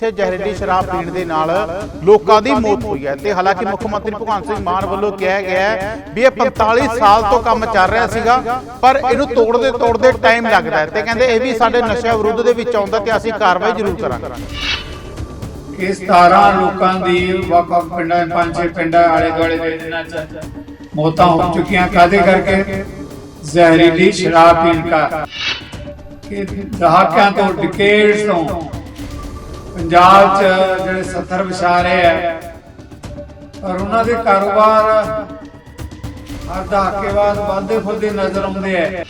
ਇੱਥੇ ਜ਼ਹਿਰੀਲੀ ਸ਼ਰਾਬ ਪੀਣ ਦੇ ਨਾਲ ਲੋਕਾਂ ਦੀ ਮੌਤ ਹੋਈ ਹੈ। ਤੇ ਹਾਲਾਂਕਿ ਮੁੱਖ ਮੰਤਰੀ ਭਗਵੰਤ ਸਿੰਘ ਮਾਨ ਵੱਲੋਂ ਕਿਹਾ ਗਿਆ ਵੀ ਇਹ 45 ਸਾਲ ਤੋਂ ਕੰਮ ਚੱਲ ਰਿਹਾ ਸੀਗਾ, ਪਰ ਇਹਨੂੰ ਤੋੜਦੇ ਤੋੜਦੇ ਟਾਈਮ ਲੱਗਦਾ ਤੇ ਕਹਿੰਦੇ ਇਹ ਵੀ ਸਾਡੇ ਨਸ਼ਾ ਵਿਰੁੱਧ ਦੇ ਵਿੱਚ ਆਉਂਦਾ ਤੇ ਅਸੀਂ ਕਾਰਵਾਈ ਜ਼ਰੂਰ ਕਰਾਂਗੇ। ਕਿ 17 ਲੋਕਾਂ ਦੀ ਵੱਖ ਵੱਖ ਪਿੰਡਾਂ, ਪੰਜ ਛੇ ਪਿੰਡਾਂ ਆਲੇ ਦੁਆਲੇ ਦੇ ਦਿਨਾਂ ਚ ਮੌਤਾਂ ਹੋ ਚੁੱਕੀਆਂ। ਕਾਦੇ ਕਰਕੇ? ਜ਼ਹਿਰੀਲੀ ਸ਼ਰਾਬ ਪੀਣ ਕਰ ਕਿ ਦਹਾਕਿਆਂ ਤੋਂ ਡਿਕੇਡਸ ਤੋਂ ਪੰਜਾਬ ਚ ਜਿਹੜੇ 70 ਵਿਚਾਰ ਆ, ਪਰ ਉਹਨਾਂ ਦੇ ਕਾਰੋਬਾਰ ਹਰ ਦਹਾਕੇ ਬਾਅਦ ਵਾਧੇ ਫੁੱਲਦੇ ਨਜ਼ਰ ਆਉਂਦੇ ਆ।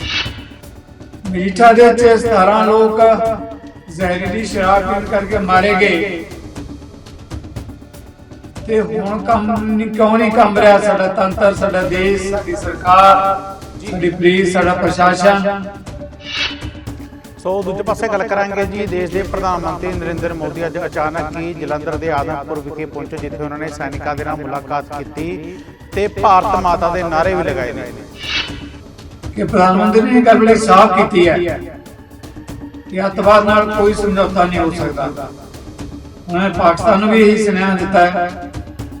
ਮੀਠਾ ਦੇ ਵਿੱਚ 17 ਲੋਕ ਜ਼ਹਿਰੀਲੀ ਸ਼ਰਾਬ ਪੀਣ ਕਰਕੇ ਮਾਰੇ ਗਏ। ਤੇ ਹੁਣ ਕੰਮ ਨਹੀਂ ਕਿਉਂ ਨਹੀਂ ਕੰਮ ਰਿਹਾ ਸਾਡਾ ਤੰਤਰ, ਸਾਡਾ ਦੇਸ਼, ਸਾਡੀ ਸਰਕਾਰ, ਸਾਡੀ ਪੁਲਿਸ, ਸਾਡਾ ਪ੍ਰਸ਼ਾਸਨ? ਸੋ ਦੂਜੇ ਪਾਸੇ ਗੱਲ ਕਰਾਂਗੇ ਜੀ, ਦੇਸ਼ ਦੇ ਪ੍ਰਧਾਨ ਮੰਤਰੀ ਨਰਿੰਦਰ ਮੋਦੀ ਅੱਜ ਅਚਾਨਕ ਹੀ ਜਲੰਧਰ ਦੇ ਆਦਮਪੁਰ ਵਿਖੇ ਪਹੁੰਚੇ, ਜਿੱਥੇ ਉਹਨਾਂ ਨੇ ਸੈਨਿਕਾਂ ਦੇ ਨਾਲ ਮੁਲਾਕਾਤ ਕੀਤੀ ਤੇ ਭਾਰਤ ਮਾਤਾ ਦੇ ਨਾਰੇ ਵੀ ਲਗਾਏ ਨੇ। ਕਿ ਪ੍ਰਧਾਨ ਮੰਤਰੀ ਨੇ ਗੱਲ ਬੜੀ ਸਾਫ਼ ਕੀਤੀ ਹੈ ਕਿ ਅੱਤਵਾਦ ਨਾਲ ਕੋਈ ਸਮਝੌਤਾ ਨਹੀਂ ਹੋ ਸਕਦਾ। ਉਹਨਾਂ ਨੇ ਪਾਕਿਸਤਾਨ ਨੂੰ ਵੀ ਇਹੀ ਸੁਨੇਹਾ ਦਿੱਤਾ ਹੈ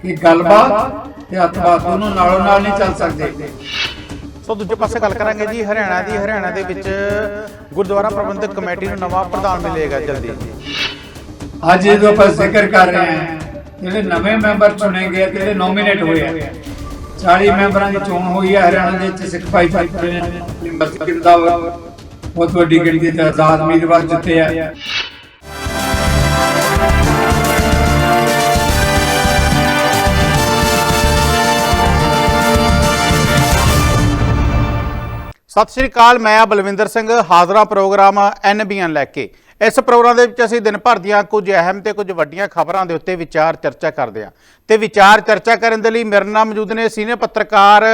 ਕਿ ਗੱਲਬਾਤ ਤੇ ਅੱਤਵਾਦ ਦੋਨੋਂ ਨਾਲੋਂ ਨਾਲ ਨਹੀਂ ਚੱਲ ਸਕਦੇ। ਸੋ ਦੂਜੇ ਪਾਸੇ ਗੱਲ ਕਰਾਂਗੇ ਜੀ, ਹਰਿਆਣਾ ਦੀ, ਹਰਿਆਣਾ ਦੇ ਵਿੱਚ ਗੁਰਦੁਆਰਾ ਪ੍ਰਬੰਧਕ ਕਮੇਟੀ ਨੂੰ ਨਵਾਂ ਪ੍ਰਧਾਨ ਮਿਲੇਗਾ ਜਲਦੀ। ਅੱਜ ਜਦੋਂ ਆਪਾਂ ਜ਼ਿਕਰ ਕਰ ਰਹੇ ਹਾਂ, ਜਿਹੜੇ ਨਵੇਂ ਮੈਂਬਰ ਚੁਣੇ ਗਏ ਤੇ ਜਿਹੜੇ ਨੋਮੀਨੇਟ ਹੋਏ ਆ। 40 ਮੈਂਬਰਾਂ ਦੀ ਚੋਣ ਹੋਈ ਹੈ ਹਰਿਆਣਾ ਦੇ ਵਿੱਚ ਸਿੱਖ ਭਾਈਚਾਰੇ ਨੇ ਮੈਂਬਰ ਕਿੰਦਾ ਬਹੁਤ ਵੱਡੀ ਗਿਣਤੀ ਤੇ ਆਜ਼ਾਦ ਉਮੀਦਵਾਰ ਜਿੱਤੇ ਆ। ਸਤਿ ਸ਼੍ਰੀ ਅਕਾਲ ਮੈਂ ਆ ਬਲਵਿੰਦਰ ਸਿੰਘ ਹਾਜ਼ਰਾ ਪ੍ਰੋਗਰਾਮ ਐਨਬੀਐਨ ਲੈ ਕੇ। ਇਸ ਪ੍ਰੋਗਰਾਮ ਦੇ ਵਿੱਚ ਅਸੀਂ ਦਿਨ ਭਰ ਦੀਆਂ ਕੁਝ ਅਹਿਮ ਤੇ ਕੁਝ ਵੱਡੀਆਂ ਖਬਰਾਂ ਦੇ ਉੱਤੇ ਵਿਚਾਰ ਚਰਚਾ ਕਰਦੇ ਹਾਂ। ਤੇ ਵਿਚਾਰ ਚਰਚਾ ਕਰਨ ਦੇ ਲਈ ਮੇਰੇ ਨਾਲ ਮੌਜੂਦ ਨੇ ਸੀਨੀਅਰ ਪੱਤਰਕਾਰ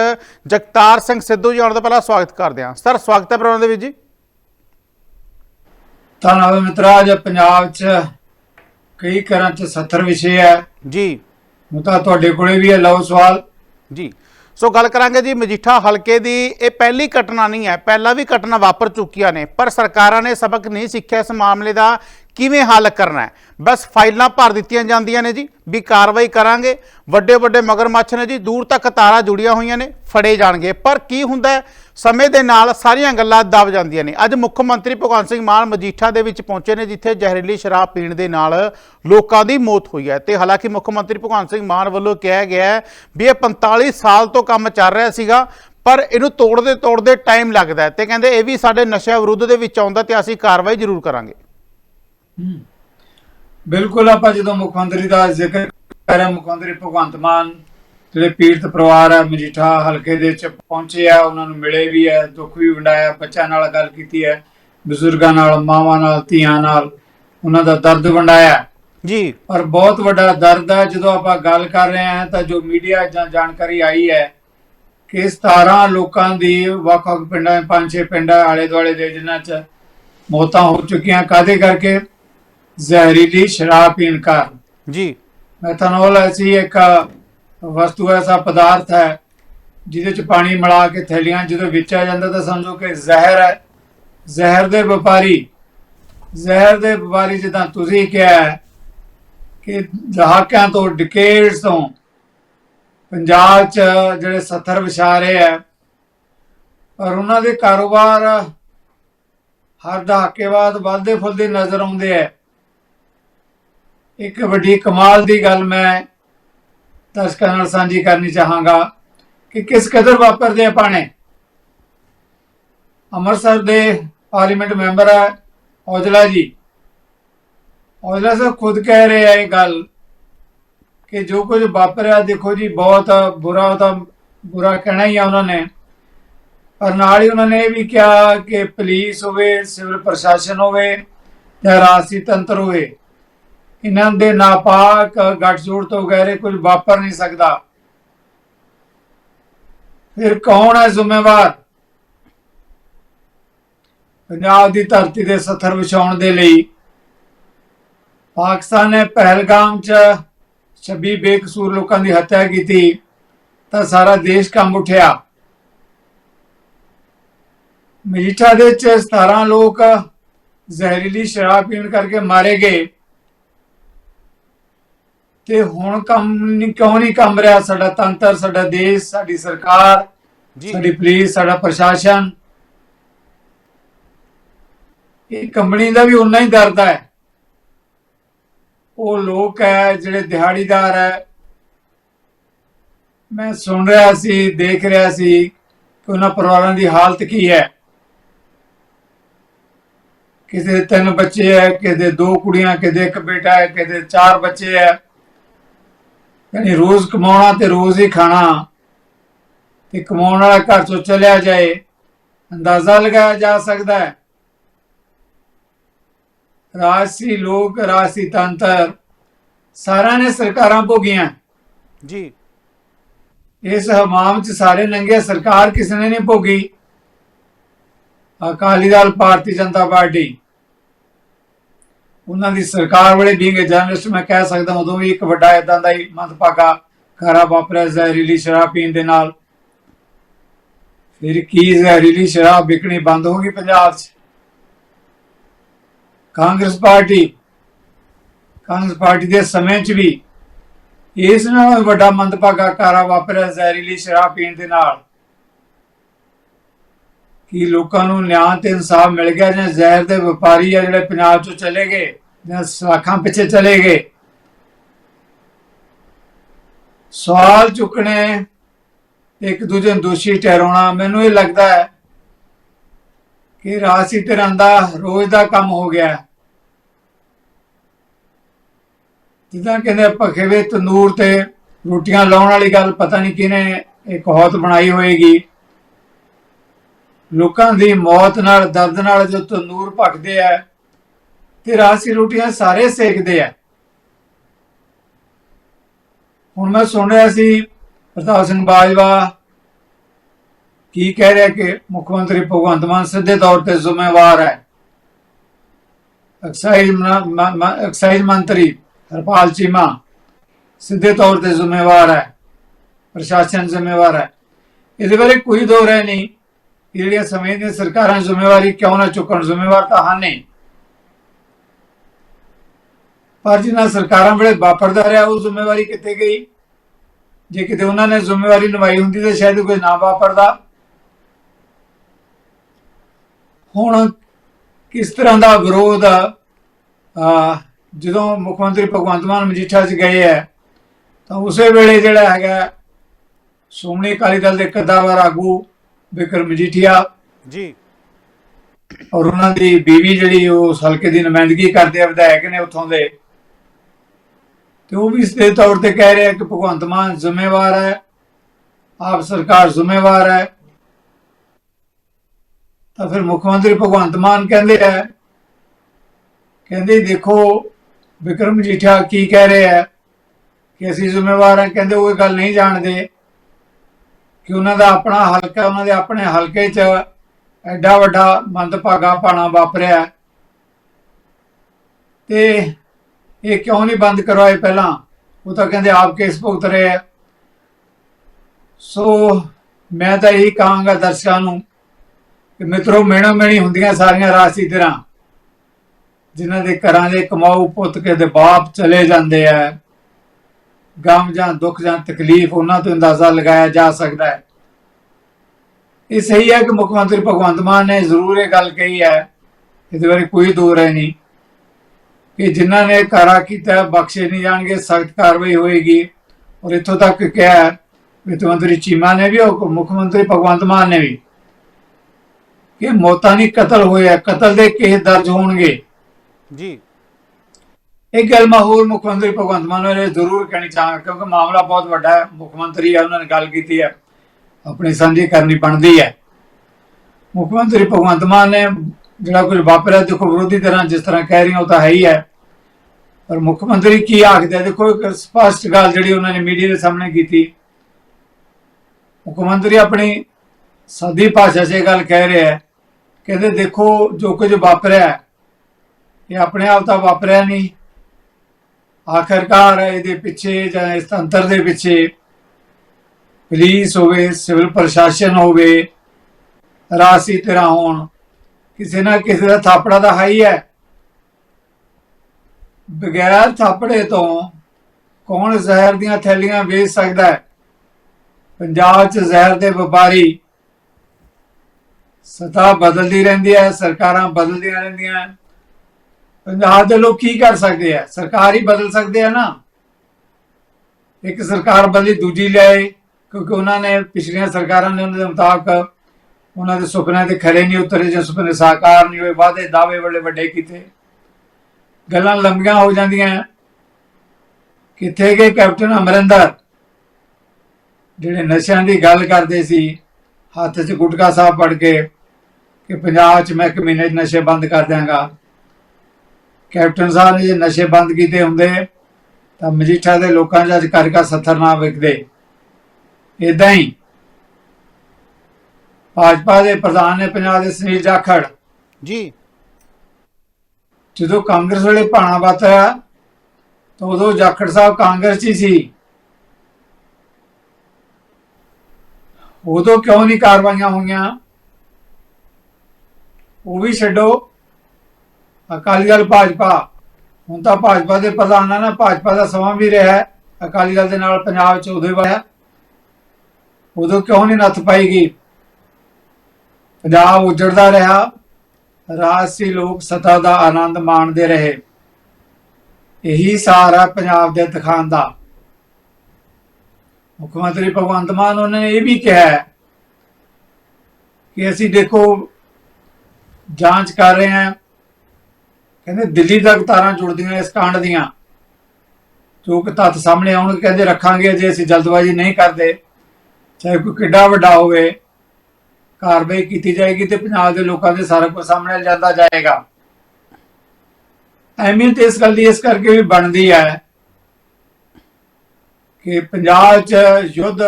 ਜਗਤਾਰ ਸਿੰਘ ਸਿੱਧੂ ਜੀ ਆਉਣ ਤੋਂ ਪਹਿਲਾਂ ਸਵਾਗਤ ਕਰਦੇ ਹਾਂ। ਸਰ ਸਵਾਗਤ ਹੈ ਪ੍ਰੋਗਰਾਮ ਦੇ ਵਿੱਚ ਜੀ। ਧੰਨਵਾਦ ਮਿੱਤਰਾ ਅੱਜ ਪੰਜਾਬ 'ਚ ਕਈ ਘਰਾਂ 'ਚ 70 ਵਿਸ਼ੇ ਹੈ। ਜੀ। ਹੁਣ ਤਾਂ ਤੁਹਾਡੇ ਕੋਲੇ ਵੀ ਹੈ ਲਓ ਸਵਾਲ। ਜੀ। ਸੋ ਗੱਲ ਕਰਾਂਗੇ ਜੀ ਮਜੀਠਾ ਹਲਕੇ ਦੀ। ਇਹ ਪਹਿਲੀ ਘਟਨਾ ਨਹੀਂ ਹੈ, ਪਹਿਲਾਂ ਵੀ ਘਟਨਾ ਵਾਪਰ ਚੁੱਕੀਆਂ ਨੇ, ਪਰ ਸਰਕਾਰਾਂ ਨੇ ਸਬਕ ਨਹੀਂ ਸਿੱਖਿਆ ਇਸ ਮਾਮਲੇ ਦਾ। ਕਿਵੇਂ ਹੱਲ ਕਰਨਾ ਬਸ ਫਾਈਲਾਂ ਭਰ ਦਿੱਤੀਆਂ ਜਾਂਦੀਆਂ ਨੇ ਜੀ, ਵੀ ਕਾਰਵਾਈ ਕਰਾਂਗੇ। ਵੱਡੇ ਵੱਡੇ ਮਗਰਮੱਛ ਨੇ ਜੀ, ਦੂਰ ਤੱਕ ਤਾਰਾਂ ਜੁੜੀਆਂ ਹੋਈਆਂ ਨੇ, ਫੜੇ ਜਾਣਗੇ। ਪਰ ਕੀ ਹੁੰਦਾ ਸਮੇਂ ਦੇ ਨਾਲ ਸਾਰੀਆਂ ਗੱਲਾਂ ਦਬ ਜਾਂਦੀਆਂ ਨੇ। ਅੱਜ ਮੁੱਖ ਮੰਤਰੀ ਭਗਵੰਤ ਸਿੰਘ ਮਾਨ ਮਜੀਠਾ ਦੇ ਵਿੱਚ ਪਹੁੰਚੇ ਨੇ, ਜਿੱਥੇ ਜ਼ਹਿਰੀਲੀ ਸ਼ਰਾਬ ਪੀਣ ਦੇ ਨਾਲ ਲੋਕਾਂ ਦੀ ਮੌਤ ਹੋਈ ਹੈ। ਤੇ ਹਾਲਾਂਕਿ ਮੁੱਖ ਮੰਤਰੀ ਭਗਵੰਤ ਸਿੰਘ ਮਾਨ ਵੱਲੋਂ ਕਿਹਾ ਗਿਆ ਵੀ ਇਹ 45 ਸਾਲ ਤੋਂ ਕੰਮ ਚੱਲ ਰਿਹਾ ਸੀਗਾ, ਪਰ ਇਹਨੂੰ ਤੋੜਦੇ ਤੋੜਦੇ ਟਾਈਮ ਲੱਗਦਾ ਹੈ। ਤੇ ਕਹਿੰਦੇ ਇਹ ਵੀ ਸਾਡੇ ਨਸ਼ਾ ਵਿਰੁੱਧ ਦੇ ਵਿੱਚ ਆਉਂਦਾ ਤੇ ਅਸੀਂ ਕਾਰਵਾਈ ਜ਼ਰੂਰ ਕਰਾਂਗੇ। ਬਿਲਕੁਲ ਆਪਾਂ ਜਦੋਂ ਮੁੱਖ ਮੰਤਰੀ ਦਾ ਜ਼ਿਕਰ ਕਰ ਰਹੇ ਭਗਵੰਤ ਮਾਨ ਜਿਹੜੇ ਪੀੜਤ ਪਰਿਵਾਰ ਹੈ ਮਜੀਠਾ ਹਲਕੇ ਦੇ ਵਿੱਚ ਪਹੁੰਚੇ ਆ ਉਹਨਾਂ ਨੂੰ ਮਿਲੇ ਵੀ ਹੈ ਦੁੱਖ ਵੀ ਵੰਡਾਇਆ ਬੱਚਿਆਂ ਨਾਲ ਗੱਲ ਕੀਤੀ ਹੈ ਬਜ਼ੁਰਗਾਂ ਨਾਲ ਮਾਵਾਂ ਨਾਲ ਧੀਆਂ ਨਾਲ ਉਹਨਾਂ ਦਾ ਦਰਦ ਵੰਡਾਇਆ। ਜੀ। ਪਰ ਬਹੁਤ ਵੱਡਾ ਦਰਦ ਹੈ ਜਦੋਂ ਆਪਾਂ ਗੱਲ ਕਰ ਰਹੇ ਹਾਂ ਤਾਂ ਜੋ ਮੀਡੀਆ ਜਾਂ ਜਾਣਕਾਰੀ ਆਈ ਹੈ ਕਿ 17 ਲੋਕਾਂ ਦੀ ਵੱਖ ਵੱਖ ਪਿੰਡਾਂ ਪੰਜ ਛੇ ਪਿੰਡਾਂ ਆਲੇ ਦੁਆਲੇ ਦੇ ਜਿਨ੍ਹਾਂ 'ਚ ਮੌਤਾਂ ਹੋ ਚੁੱਕੀਆਂ ਕਾਦੇ ਕਰਕੇ? ਜ਼ਹਿਰੀਲੀ ਸ਼ਰਾਬ ਪੀਣ ਕਾਰਨ। ਜੀ। ਮੈਥਨੋਲ ਐਸੀ ਇੱਕ ਵਸਤੂ ਐਸਾ ਪਦਾਰਥ ਹੈ ਜਿਹਦੇ 'ਚ ਪਾਣੀ ਮਿਲਾ ਕੇ ਥੈਲੀਆਂ ਜਦੋਂ ਵੇਚਿਆ ਜਾਂਦਾ ਤਾਂ ਸਮਝੋ ਕਿ ਜ਼ਹਿਰ ਹੈ। ਜ਼ਹਿਰ ਦੇ ਵਪਾਰੀ ਜ਼ਹਿਰ ਦੇ ਵਪਾਰੀ ਜਿੱਦਾਂ ਤੁਸੀਂ ਕਿਹਾ ਕਿ ਦਹਾਕਿਆਂ ਤੋਂ ਡਿਕੇਡਸ ਤੋਂ ਪੰਜਾਬ 'ਚ ਜਿਹੜੇ 70 ਵਿਚਾਰ ਆ ਪਰ ਉਹਨਾਂ ਦੇ ਕਾਰੋਬਾਰ ਹਰ ਦਹਾਕੇ ਬਾਅਦ ਵਾਧੇ ਫੁੱਲਦੇ ਨਜ਼ਰ ਆਉਂਦੇ ਆ ਇੱਕ ਵੱਡੀ ਕਮਾਲ ਦੀ ਗੱਲ ਮੈਂ ਦਰਸ਼ਕਾਂ ਨਾਲ ਸਾਂਝੀ ਕਰਨੀ ਚਾਹਾਂਗਾ ਕਿ ਕਿਸ ਕਦਰ ਵਾਪਰਦੇ ਆ ਪਾਣੇ। ਅੰਮ੍ਰਿਤਸਰ ਦੇ ਪਾਰਲੀਮੈਂਟ ਮੈਂਬਰ ਹੈ ਔਜਲਾ ਜੀ। ਔਜਲਾ ਸਾਹਿਬ ਖੁਦ ਕਹਿ ਰਹੇ ਆ ਇਹ ਗੱਲ ਕਿ ਜੋ ਕੁਝ ਵਾਪਰਿਆ ਦੇਖੋ ਜੀ, ਬਹੁਤ ਬੁਰਾ ਤਾਂ ਬੁਰਾ ਕਹਿਣਾ ਹੀ ਆ ਉਹਨਾਂ ਨੇ। ਪਰ ਨਾਲ ਹੀ ਉਹਨਾਂ ਨੇ ਇਹ ਵੀ ਕਿਹਾ ਕਿ ਪੁਲਿਸ ਹੋਵੇ, ਸਿਵਲ ਪ੍ਰਸ਼ਾਸਨ ਹੋਵੇ ਜਾਂ ਰਾਜਸੀ ਤੰਤਰ ਹੋਵੇ ਇਹਨਾਂ ਦੇ ਨਾਪਾਕ ਗੱਠਜੋੜ ਤੋਂ ਗੈਰੇ ਕੁਝ ਵਾਪਰ ਨਹੀਂ ਸਕਦਾ। ਫਿਰ ਕੌਣ ਹੈ ਜ਼ਿੰਮੇਵਾਰ? ਪੰਜਾਬ ਦੀ ਧਰਤੀ ਦੇ ਸੱਥਰ ਵਿਛਾਉਣ ਦੇ ਲਈ ਪਾਕਿਸਤਾਨ ਨੇ ਪਹਿਲਗਾਮ 'ਚ 26 ਬੇਕਸੂਰ ਲੋਕਾਂ ਦੀ ਹੱਤਿਆ ਕੀਤੀ, ਤਾਂ ਸਾਰਾ ਦੇਸ਼ ਕੰਬ ਉੱਠਿਆ। ਮਜੀਠਾ ਦੇ ਵਿੱਚ 17 ਲੋਕ ਜ਼ਹਿਰੀਲੀ ਸ਼ਰਾਬ ਪੀਣ ਕਰਕੇ ਮਾਰੇ ਗਏ। ਤੇ ਹੁਣ ਕੰਮ ਨਹੀਂ ਕਿਉਂ ਨਹੀਂ ਕੰਮ ਰਿਹਾ ਸਾਡਾ ਤੰਤਰ ਸਾਡਾ ਦੇਸ਼ ਸਾਡੀ ਸਰਕਾਰ ਜੀ ਸਾਡੀ ਪੁਲਿਸ ਸਾਡਾ ਪ੍ਰਸ਼ਾਸਨ। ਇਹ ਕੰਪਨੀ ਦਾ ਵੀ ਉਨਾ ਹੀ ਦਰਦ ਹੈ। ਉਹ ਲੋਕ ਹੈ ਜਿਹੜੇ ਦਿਹਾੜੀਦਾਰ ਹੈ। ਮੈਂ ਸੁਣ ਰਿਹਾ ਸੀ ਦੇਖ ਰਿਹਾ ਸੀ ਕਿ ਉਹਨਾਂ ਪਰਿਵਾਰਾਂ ਦੀ ਹਾਲਤ ਕੀ ਹੈ। ਕਿਸੇ ਦੇ ਤਿੰਨ ਬੱਚੇ ਹੈ ਕਿਸੇ ਦੇ ਦੋ ਕੁੜੀਆਂ ਕਿਸੇ ਦੇ ਇੱਕ ਬੇਟਾ ਹੈ ਕਿਸੇ ਦੇ ਚਾਰ ਬੱਚੇ ਹੈ। ਯਾਨੀ ਰੋਜ਼ ਕਮਾਉਣਾ ਤੇ ਰੋਜ਼ ਹੀ ਖਾਣਾ ਤੇ ਕਮਾਉਣ ਵਾਲਾ ਘਰ ਚੋਂ ਚਲਿਆ ਜਾਏ ਅੰਦਾਜ਼ਾ ਲਗਾਇਆ ਜਾ ਸਕਦਾ ਹੈ। ਰਾਜਸੀ ਲੋਕ ਰਾਜਸੀ ਤੰਤਰ ਸਾਰਿਆਂ ਨੇ ਸਰਕਾਰਾਂ ਭੋਗੀਆਂ। ਜੀ। ਇਸ ਹਮਾਮ ਚ ਸਾਰੇ ਨੰਗੇ ਸਰਕਾਰ ਕਿਸੇ ਨੇ ਨਹੀਂ ਭੋਗੀ? ਅਕਾਲੀ ਦਲ ਭਾਰਤੀ ਜਨਤਾ ਪਾਰਟੀ। ਉਹਨਾਂ ਦੀ ਸਰਕਾਰ ਵੇਲੇ ਵੀ ਜਰਨਲਿਸਟ ਮੈਂ ਕਹਿ ਸਕਦਾ ਉਦੋਂ ਵੀ ਇੱਕ ਵੱਡਾ ਇਦਾਂ ਦਾ ਹੀ ਮੰਦਭਾਗਾ ਕਾਰਾ ਵਾਪਰਿਆ ਜ਼ਹਿਰੀਲੀ ਸ਼ਰਾਬ ਪੀਣ ਦੇ ਨਾਲ। ਫਿਰ ਕੀ ਜ਼ਹਿਰੀਲੀ ਸ਼ਰਾਬ ਵਿਕਣੀ ਬੰਦ ਹੋ ਗਈ ਪੰਜਾਬ 'ਚ? ਕਾਂਗਰਸ ਪਾਰਟੀ ਕਾਂਗਰਸ ਪਾਰਟੀ ਦੇ ਸਮੇਂ 'ਚ ਵੀ ਇਸ ਨਾਲ ਵੱਡਾ ਮੰਦਭਾਗਾ ਕਾਰਾ ਵਾਪਰਿਆ ਜ਼ਹਿਰੀਲੀ ਸ਼ਰਾਬ ਪੀਣ ਦੇ ਨਾਲ। ਕਿ ਲੋਕਾਂ ਨੂੰ ਨਿਆਂ ਤੇ ਇਨਸਾਫ ਮਿਲ ਗਿਆ ਜਾਂ ਜ਼ਹਿਰ ਦੇ ਵਪਾਰੀ ਆ ਜਿਹੜੇ ਪੰਜਾਬ ਚੋਂ ਚਲੇ ਗਏ ਜਾਂ ਸਲਾਖਾਂ ਪਿੱਛੇ ਚਲੇ ਗਏ ਸਵਾਲ ਚੁੱਕਣੇ ਇੱਕ ਦੂਜੇ ਨੂੰ ਦੋਸ਼ੀ ਠਹਿਰਾਉਣਾ, ਮੈਨੂੰ ਇਹ ਲੱਗਦਾ ਹੈ ਕਿ ਰਾਸੀ ਧਿਰਾਂ ਦਾ ਰੋਜ਼ ਦਾ ਕੰਮ ਹੋ ਗਿਆ ਹੈ। ਜਿੱਦਾਂ ਕਹਿੰਦੇ ਭਖੇ ਤੰਦੂਰ ਤੇ ਰੋਟੀਆਂ ਲਾਉਣ ਵਾਲੀ ਗੱਲ ਪਤਾ ਨਹੀਂ ਕਿਹਨੇ ਇੱਕ ਹੌਤ ਬਣਾਈ ਹੋਏਗੀ ਲੋਕਾਂ ਦੀ ਮੌਤ ਨਾਲ, ਦਰਦ ਨਾਲ ਜੋ ਤੰਦੂਰ ਭਖਦੇ ਆ ਤੇ ਰਾਸੀ ਰੋਟੀਆਂ ਸਾਰੇ ਸੇਕਦੇ ਆ। ਹੁਣ ਮੈਂ ਸੁਣ ਸੀ ਪ੍ਰਤਾਪ ਸਿੰਘ ਬਾਜਵਾ ਕੀ ਕਹਿ ਰਿਹਾ ਕਿ ਮੁੱਖ ਮੰਤਰੀ ਭਗਵੰਤ ਮਾਨ ਸਿੱਧੇ ਤੌਰ ਤੇ ਜ਼ਿੰਮੇਵਾਰ ਹੈ। ਐਕਸਾਈਜ਼ ਐਕਸਾਈਜ਼ ਮੰਤਰੀ ਹਰਪਾਲ ਚੀਮਾ ਸਿੱਧੇ ਤੌਰ ਤੇ ਜ਼ਿੰਮੇਵਾਰ ਹੈ। ਪ੍ਰਸ਼ਾਸਨ ਜ਼ਿੰਮੇਵਾਰ ਹੈ। ਇਹਦੇ ਬਾਰੇ ਕੋਈ ਦੋ ਰਹਿ ਨਹੀਂ। ਜਿਹੜੀਆਂ ਸਮੇਂ ਦੀਆਂ ਸਰਕਾਰਾਂ ਜ਼ਿੰਮੇਵਾਰੀ ਕਿਉਂ ਨਾ ਚੁੱਕਣ ਜ਼ਿੰਮੇਵਾਰ ਤਾਂ ਹਨ ਨਹੀਂ ਪਰ ਜਿਨ੍ਹਾਂ ਸਰਕਾਰਾਂ ਵੇਲੇ ਵਾਪਰਦਾ ਰਿਹਾ, ਉਹ ਜ਼ਿੰਮੇਵਾਰੀ ਕਿੱਥੇ ਗਈ? ਜੇ ਕਿਤੇ ਉਹਨਾਂ ਨੇ ਜ਼ਿੰਮੇਵਾਰੀ ਨਿਭਾਈ ਹੁੰਦੀ ਤਾਂ ਸ਼ਾਇਦ ਕੋਈ ਨਾ ਵਾਪਰਦਾ। ਹੁਣ ਕਿਸ ਤਰ੍ਹਾਂ ਦਾ ਵਿਰੋਧ ਜਦੋਂ ਮੁੱਖ ਮੰਤਰੀ ਭਗਵੰਤ ਮਾਨ ਮਜੀਠਾ 'ਚ ਗਏ ਹੈ, ਤਾਂ ਉਸੇ ਵੇਲੇ ਜਿਹੜਾ ਹੈਗਾ, ਸ਼੍ਰੋਮਣੀ ਅਕਾਲੀ ਦਲ ਦੇ ਕਦਾਵਰ ਆਗੂ ਵਿਕਰਮ ਮਜੀਠੀਆ ਜੀ। ਔਰ ਉਹਨਾਂ ਦੀ ਬੀਵੀ ਜਿਹੜੀ ਉਹ ਹਲਕੇ ਦੀ ਨੁਮਾਇੰਦਗੀ ਕਰਦੇ ਆ ਵਿਧਾਇਕ ਨੇ ਉੱਥੋਂ ਦੇ। ਤੇ ਉਹ ਵੀ ਇਸ ਦੇ ਤੌਰ ਤੇ ਕਹਿ ਰਹੇ ਕਿ ਭਗਵੰਤ ਮਾਨ ਜ਼ਿੰਮੇਵਾਰ ਹੈ ਆਪ ਸਰਕਾਰ ਜ਼ਿੰਮੇਵਾਰ ਹੈ। ਤਾਂ ਫਿਰ ਮੁੱਖ ਮੰਤਰੀ ਭਗਵੰਤ ਮਾਨ ਕਹਿੰਦੇ ਆ ਕਹਿੰਦੇ ਦੇਖੋ ਵਿਕਰਮ ਜੀਠਾ ਕੀ ਕਹਿ ਰਹੇ ਕਿ ਅਸੀਂ ਜ਼ਿੰਮੇਵਾਰ ਹਾਂ ਕਹਿੰਦੇ ਉਹ ਗੱਲ ਨਹੀਂ ਜਾਣਦੇ। ਕਿ ਉਹਨਾਂ ਦਾ ਆਪਣਾ ਹਲਕਾ, ਉਹਨਾਂ ਦੇ ਆਪਣੇ ਹਲਕੇ 'ਚ ਐਡਾ ਵੱਡਾ ਮੰਦਭਾਗਾ ਪਾਣਾ ਵਾਪਰਿਆ। ਤੇ ਇਹ ਕਿਉਂ ਨਹੀਂ ਬੰਦ ਕਰਵਾਏ ਪਹਿਲਾਂ? ਉਹ ਤਾਂ ਕਹਿੰਦੇ ਆਪ ਕੇਸ ਭੁਗਤ ਰਹੇ ਆ। ਸੋ ਮੈਂ ਤਾਂ ਇਹੀ ਕਹਾਂਗਾ ਦਰਸ਼ਕਾਂ ਨੂੰ ਕਿ ਮਿੱਤਰੋ ਮੇਣੋ ਮਿਹਣੀ ਹੁੰਦੀਆਂ ਸਾਰੀਆਂ ਰਾਸੀ ਤਰ੍ਹਾਂ ਜਿਨ੍ਹਾਂ ਦੇ ਘਰਾਂ ਦੇ ਕਮਾਊ ਪੁੱਤ ਕੇ ਦੇ ਬਾਪ ਚਲੇ ਜਾਂਦੇ ਆ। ਗਮ ਜਾਂ ਦੁੱਖ ਜਾਂ ਤਕਲੀਫ ਉਹਨਾਂ ਤੋਂ ਅੰਦਾਜ਼ਾ ਲਗਾਇਆ ਜਾ ਸਕਦਾ ਹੈ। ਇਹ ਸਹੀ ਹੈ ਕਿ ਮੁੱਖ ਮੰਤਰੀ ਭਗਵੰਤ ਮਾਨ ਨੇ ਜ਼ਰੂਰ ਇਹ ਗੱਲ ਕਹੀ ਹੈ ਇਹਦੇ ਬਾਰੇ ਕੋਈ ਦੋ ਰਾਏ ਨਹੀਂ ਕਿ ਜਿਨ੍ਹਾਂ ਨੇ ਕਾਰਾ ਕੀਤਾ ਬਖਸ਼ੇ ਨਹੀਂ ਜਾਣਗੇ ਸਖਤ ਕਾਰਵਾਈ ਹੋਏਗੀ। ਔਰ ਇਥੋਂ ਤੱਕ ਕਿਹਾ ਹੈ, ਵਿੱਤ ਮੰਤਰੀ ਚੀਮਾ ਨੇ ਵੀ ਔਰ ਮੁੱਖ ਮੰਤਰੀ ਭਗਵੰਤ ਮਾਨ ਨੇ ਵੀ ਕਿ ਮੌਤਾਂ ਨਹੀਂ ਕਤਲ ਹੋਇਆ ਕਤਲ ਦੇ ਕੇਸ ਦਰਜ ਹੋਣਗੇ। ਜੀ। ਇੱਕ ਗੱਲ ਮੈਂ ਹੋਰ ਮੁੱਖ ਮੰਤਰੀ ਭਗਵੰਤ ਮਾਨ ਬਾਰੇ ਜ਼ਰੂਰ ਕਹਿਣੀ ਚਾਹਾਂਗਾ, ਕਿਉਂਕਿ ਮਾਮਲਾ ਬਹੁਤ ਵੱਡਾ ਹੈ, ਮੁੱਖ ਮੰਤਰੀ ਹੈ ਉਹਨਾਂ ਨੇ ਗੱਲ ਕੀਤੀ ਹੈ, ਆਪਣੀ ਸਾਂਝੀ ਕਰਨੀ ਬਣਦੀ ਹੈ। ਮੁੱਖ ਮੰਤਰੀ ਭਗਵੰਤ ਮਾਨ ਨੇ ਜਿਹੜਾ ਕੁਝ ਵਾਪਰਿਆ, ਦੇਖੋ ਵਿਰੋਧੀ ਤਰ੍ਹਾਂ ਜਿਸ ਤਰ੍ਹਾਂ ਕਹਿ ਰਹੀ ਉਹ ਤਾਂ ਹੈ ਹੀ ਹੈ। ਪਰ ਮੁੱਖ ਮੰਤਰੀ ਕੀ ਆਖਦੇ ਦੇਖੋ, ਇੱਕ ਸਪਸ਼ਟ ਗੱਲ ਜਿਹੜੀ ਉਹਨਾਂ ਨੇ ਮੀਡੀਆ ਦੇ ਸਾਹਮਣੇ ਕੀਤੀ। ਮੁੱਖ ਮੰਤਰੀ ਆਪਣੀ ਸਾਦੀ ਭਾਸ਼ਾ 'ਚ ਇਹ ਗੱਲ ਕਹਿ ਰਿਹਾ ਹੈ, ਕਹਿੰਦੇ ਦੇਖੋ ਜੋ ਕੁਝ ਵਾਪਰਿਆ, ਇਹ ਆਪਣੇ ਆਪ ਤਾਂ ਵਾਪਰਿਆ ਨਹੀਂ। ਆਖਰਕਾਰ ਇਹਦੇ ਪਿੱਛੇ ਜਾਂ ਇਸ ਤੰਤਰ ਦੇ ਪਿੱਛੇ ਪੁਲਿਸ ਹੋਵੇ ਸਿਵਲ ਪ੍ਰਸ਼ਾਸਨ ਹੋਵੇ, ਰਾਸੀ ਤਰ੍ਹਾਂ ਹੋਣ, ਕਿਸੇ ਨਾ ਕਿਸੇ ਦਾ ਥਾਪੜਾ ਦਾ ਹਾਈ ਹੈ ਬਗੈਰ ਥਾਪੜੇ ਤੋਂ ਕੌਣ ਜ਼ਹਿਰ ਦੀਆਂ ਥੈਲੀਆਂ ਵੇਚ ਸਕਦਾ ਹੈ? ਪੰਜਾਬ 'ਚ ਜ਼ਹਿਰ ਦੇ ਵਪਾਰੀ ਸਤਾ ਬਦਲਦੀ ਰਹਿੰਦੀ ਹੈ, ਸਰਕਾਰਾਂ ਬਦਲਦੀਆਂ ਰਹਿੰਦੀਆਂ ਪੰਜਾਬ ਦੇ ਲੋਕ ਕੀ ਕਰ ਸਕਦੇ ਆ? ਸਰਕਾਰ ਹੀ ਬਦਲ ਸਕਦੇ ਆ ਨਾ। ਇੱਕ ਸਰਕਾਰ ਬਦਲੀ ਦੂਜੀ ਲਿਆਏ, ਕਿਉਂਕਿ ਉਹਨਾਂ ਨੇ ਪਿਛਲੀਆਂ ਸਰਕਾਰਾਂ ਨੇ ਉਹਨਾਂ ਦੇ ਮੁਤਾਬਕ ਉਹਨਾਂ ਦੇ ਸੁਪਨੇ ਤੇ ਖਰੇ ਨਹੀਂ ਉਤਰੇ, ਜਾਂ ਸੁਪਨੇ ਸਾਕਾਰ ਨਹੀਂ ਹੋਏ, ਵਾਅਦੇ ਦਾਅਵੇ ਬੜੇ ਵੱਡੇ ਕੀਤੇ। ਗੱਲਾਂ ਲੰਬੀਆਂ ਹੋ ਜਾਂਦੀਆਂ ਕਿੱਥੇ ਗਏ ਕੈਪਟਨ ਅਮਰਿੰਦਰ? ਜਿਹੜੇ ਨਸ਼ਿਆਂ ਦੀ ਗੱਲ ਕਰਦੇ ਸੀ, ਹੱਥ 'ਚ ਗੁਟਕਾ ਸਾਹਿਬ ਪੜ ਕੇ ਕਿ ਪੰਜਾਬ 'ਚ ਮੈਂ ਇੱਕ ਮਹੀਨੇ 'ਚ ਨਸ਼ੇ ਬੰਦ ਕਰ ਦਿਆਂਗਾ। ਕੈਪਟਨ ਸਾਹਿਬ ਨੇ ਜੇ ਨਸ਼ੇ ਬੰਦ ਕੀਤੇ ਹੁੰਦੇ ਤਾਂ ਮਜੀਠਾ ਦੇ ਲੋਕਾਂ 'ਚ ਅੱਜ ਘਰ ਸੱਥਰ ਨਾ ਵਿਕਦੇ। ਇਦਾਂ ਹੀ ਭਾਜਪਾ ਦੇ ਪ੍ਰਧਾਨ ਨੇ ਪੰਜਾਬ ਦੇ ਸੁਨੀਲ ਜਾਖੜ ਜੀ। ਜਦੋਂ ਕਾਂਗਰਸ ਵੇਲੇ ਭਾਣਾ ਵਾਤਿਆ ਤਾਂ ਉਦੋਂ ਜਾਖੜ ਸਾਹਿਬ ਕਾਂਗਰਸ 'ਚ ਹੀ ਸੀ। ਉਦੋਂ ਕਿਉਂ ਨਹੀਂ ਕਾਰਵਾਈਆਂ ਹੋਈਆਂ? ਉਹ ਵੀ ਛੱਡੋ। ਅਕਾਲੀ ਦਲ ਭਾਜਪਾ। ਹੁਣ ਤਾਂ ਭਾਜਪਾ ਦੇ ਪ੍ਰਧਾਨ ਆ ਨਾ, ਭਾਜਪਾ ਦਾ ਸਮਾਂ ਵੀ ਰਿਹਾ ਅਕਾਲੀ ਦਲ ਦੇ ਨਾਲ ਪੰਜਾਬ 'ਚ ਉਦੋਂ ਹੀ ਉਦੋਂ ਕਿਉਂ ਨਹੀਂ ਨੱਥ ਪਾਈਗੀ? ਪੰਜਾਬ ਉਜੜਦਾ ਰਿਹਾ। ਰਾਜਸੀ ਲੋਕ ਸਤਾ ਦਾ ਆਨੰਦ ਮਾਣਦੇ ਰਹੇ। ਇਹੀ ਸਾਰਾ ਪੰਜਾਬ ਦੇ ਦਿਖਾਣ ਦਾ। ਮੁੱਖ ਮੰਤਰੀ ਭਗਵੰਤ ਮਾਨ, ਉਹਨਾਂ ਨੇ ਇਹ ਵੀ ਕਿਹਾ ਕਿ ਅਸੀਂ ਦੇਖੋ, ਜਾਂਚ ਕਰ ਰਹੇ ਹਾਂ। ਕਹਿੰਦੇ ਦਿੱਲੀ ਤੱਕ ਤਾਰਾਂ ਜੁੜਦੀਆਂ ਇਸ ਕਾਂਡ ਦੀਆਂ। ਜੋ ਕਿ ਤੱਥ ਸਾਹਮਣੇ ਆਉਣਗੇ, ਕਹਿੰਦੇ ਰੱਖਾਂਗੇ ਜੇ ਅਸੀਂ ਜਲਦਬਾਜ਼ੀ ਨਹੀਂ ਕਰਦੇ, ਚਾਹੇ ਕੋਈ ਕਿੱਡਾ ਵੱਡਾ ਹੋਵੇ, ਕਾਰਵਾਈ ਕੀਤੀ ਜਾਏਗੀ ਤੇ ਪੰਜਾਬ ਦੇ ਲੋਕਾਂ ਦੇ ਸਾਰਾ ਕੁਝ ਸਾਹਮਣੇ ਲਿਆਂਦਾ ਜਾਏਗਾ। ਅਹਿਮੀਅਤ ਇਸ ਗੱਲ ਦੀ ਇਸ ਕਰਕੇ ਵੀ ਬਣਦੀ ਹੈ ਕਿ ਪੰਜਾਬ 'ਚ ਯੁੱਧ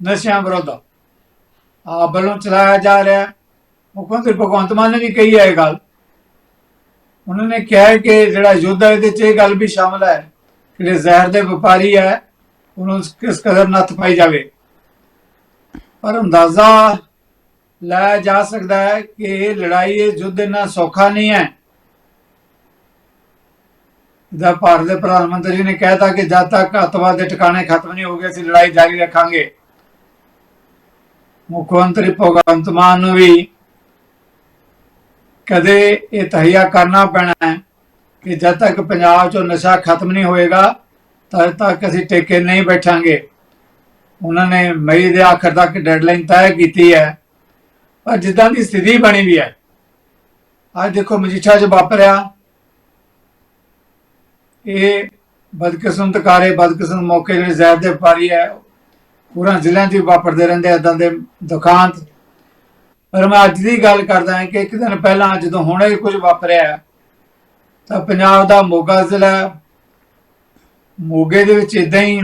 ਨਸ਼ਿਆਂ ਵਿਰੁੱਧ ਆਪ ਵੱਲੋਂ ਚਲਾਇਆ ਜਾ ਰਿਹਾ। ਮੁੱਖ ਮੰਤਰੀ ਭਗਵੰਤ ਮਾਨ ਨੇ ਵੀ ਕਹੀ ਹੈ ਇਹ ਗੱਲ। ਉਹਨਾਂ ਨੇ ਕਿਹਾ ਹੈ ਕਿ ਜਿਹੜਾ ਯੁੱਧ ਹੈ ਇਹਦੇ 'ਚ ਇਹ ਗੱਲ ਵੀ ਸ਼ਾਮਲ ਹੈ ਕਿ ਜਿਹੜੇ ਜ਼ਹਿਰ ਦੇ ਵਪਾਰੀ ਹੈ, ਉਹਨੂੰ ਕਿਸ ਕਦਰ ਨੱਥ ਪਾਈ ਜਾਵੇ। ਪਰ ਅੰਦਾਜ਼ਾ ਲਾਇਆ ਜਾ ਸਕਦਾ ਹੈ ਕਿ ਇਹ ਲੜਾਈ, ਇਹ ਯੁੱਧ ਇੰਨਾ ਸੌਖਾ ਨਹੀਂ ਹੈ। ਦਾ ਭਾਰਤ ਦੇ ਪ੍ਰਧਾਨ ਮੰਤਰੀ ਨੇ ਕਹਿਤਾ ਕਿ ਜਦ ਤੱਕ ਅੱਤਵਾਦ ਦੇ ਟਿਕਾਣੇ ਖਤਮ ਨਹੀਂ ਹੋ ਗਏ ਅਸੀਂ ਲੜਾਈ ਜਾਰੀ ਰੱਖਾਂਗੇ। ਮੁੱਖ ਮੰਤਰੀ ਭਗਵੰਤ ਮਾਨ ਨੂੰ ਵੀ ਕਦੇ ਇਹ ਤਹਈਆ ਕਰਨਾ ਪੈਣਾ ਹੈ ਕਿ ਜਦ ਤੱਕ ਪੰਜਾਬ 'ਚੋਂ ਨਸ਼ਾ ਖਤਮ ਨਹੀਂ ਹੋਏਗਾ, ਤਦ ਤੱਕ ਅਸੀਂ ਟੇਕੇ ਨਹੀਂ ਬੈਠਾਂਗੇ। ਉਹਨਾਂ ਨੇ ਮਈ ਦੇ ਆਖਰ ਤੱਕ ਡੈਡਲਾਈਨ ਤੈਅ ਕੀਤੀ ਹੈ। ਪਰ ਜਿੱਦਾਂ ਦੀ ਸਥਿਤੀ ਬਣੀ ਵੀ ਹੈ, ਅੱਜ ਦੇਖੋ ਮਜੀਠਾ 'ਚ ਵਾਪਰਿਆ। ਇਹ ਬਦਕਿਸਮਤ ਕਾਰੇ, ਬਦਕਿਸਮਤ ਮੌਕੇ ਜਿਹੜੇ ਜ਼ਹਿਰ ਦੇ ਵਪਾਰੀ ਹੈ, ਪੂਰਾ ਜ਼ਿਲ੍ਹਿਆਂ 'ਚ ਵੀ ਵਾਪਰਦੇ ਰਹਿੰਦੇ ਇਦਾਂ ਦੇ ਦੁਕਾਨ ਪਰ ਮੈਂ ਅੱਜ ਦੀ ਗੱਲ ਕਰਦਾ ਹਾਂ ਕਿ ਇੱਕ ਦਿਨ ਪਹਿਲਾਂ ਜਦੋਂ ਹੁਣੇ ਇਹ ਕੁਝ ਵਾਪਰਿਆ ਤਾਂ ਪੰਜਾਬ ਦਾ ਮੋਗਾ ਜ਼ਿਲ੍ਹਾ ਮੋਗੇ ਦੇ ਵਿੱਚ ਇਦਾਂ ਹੀ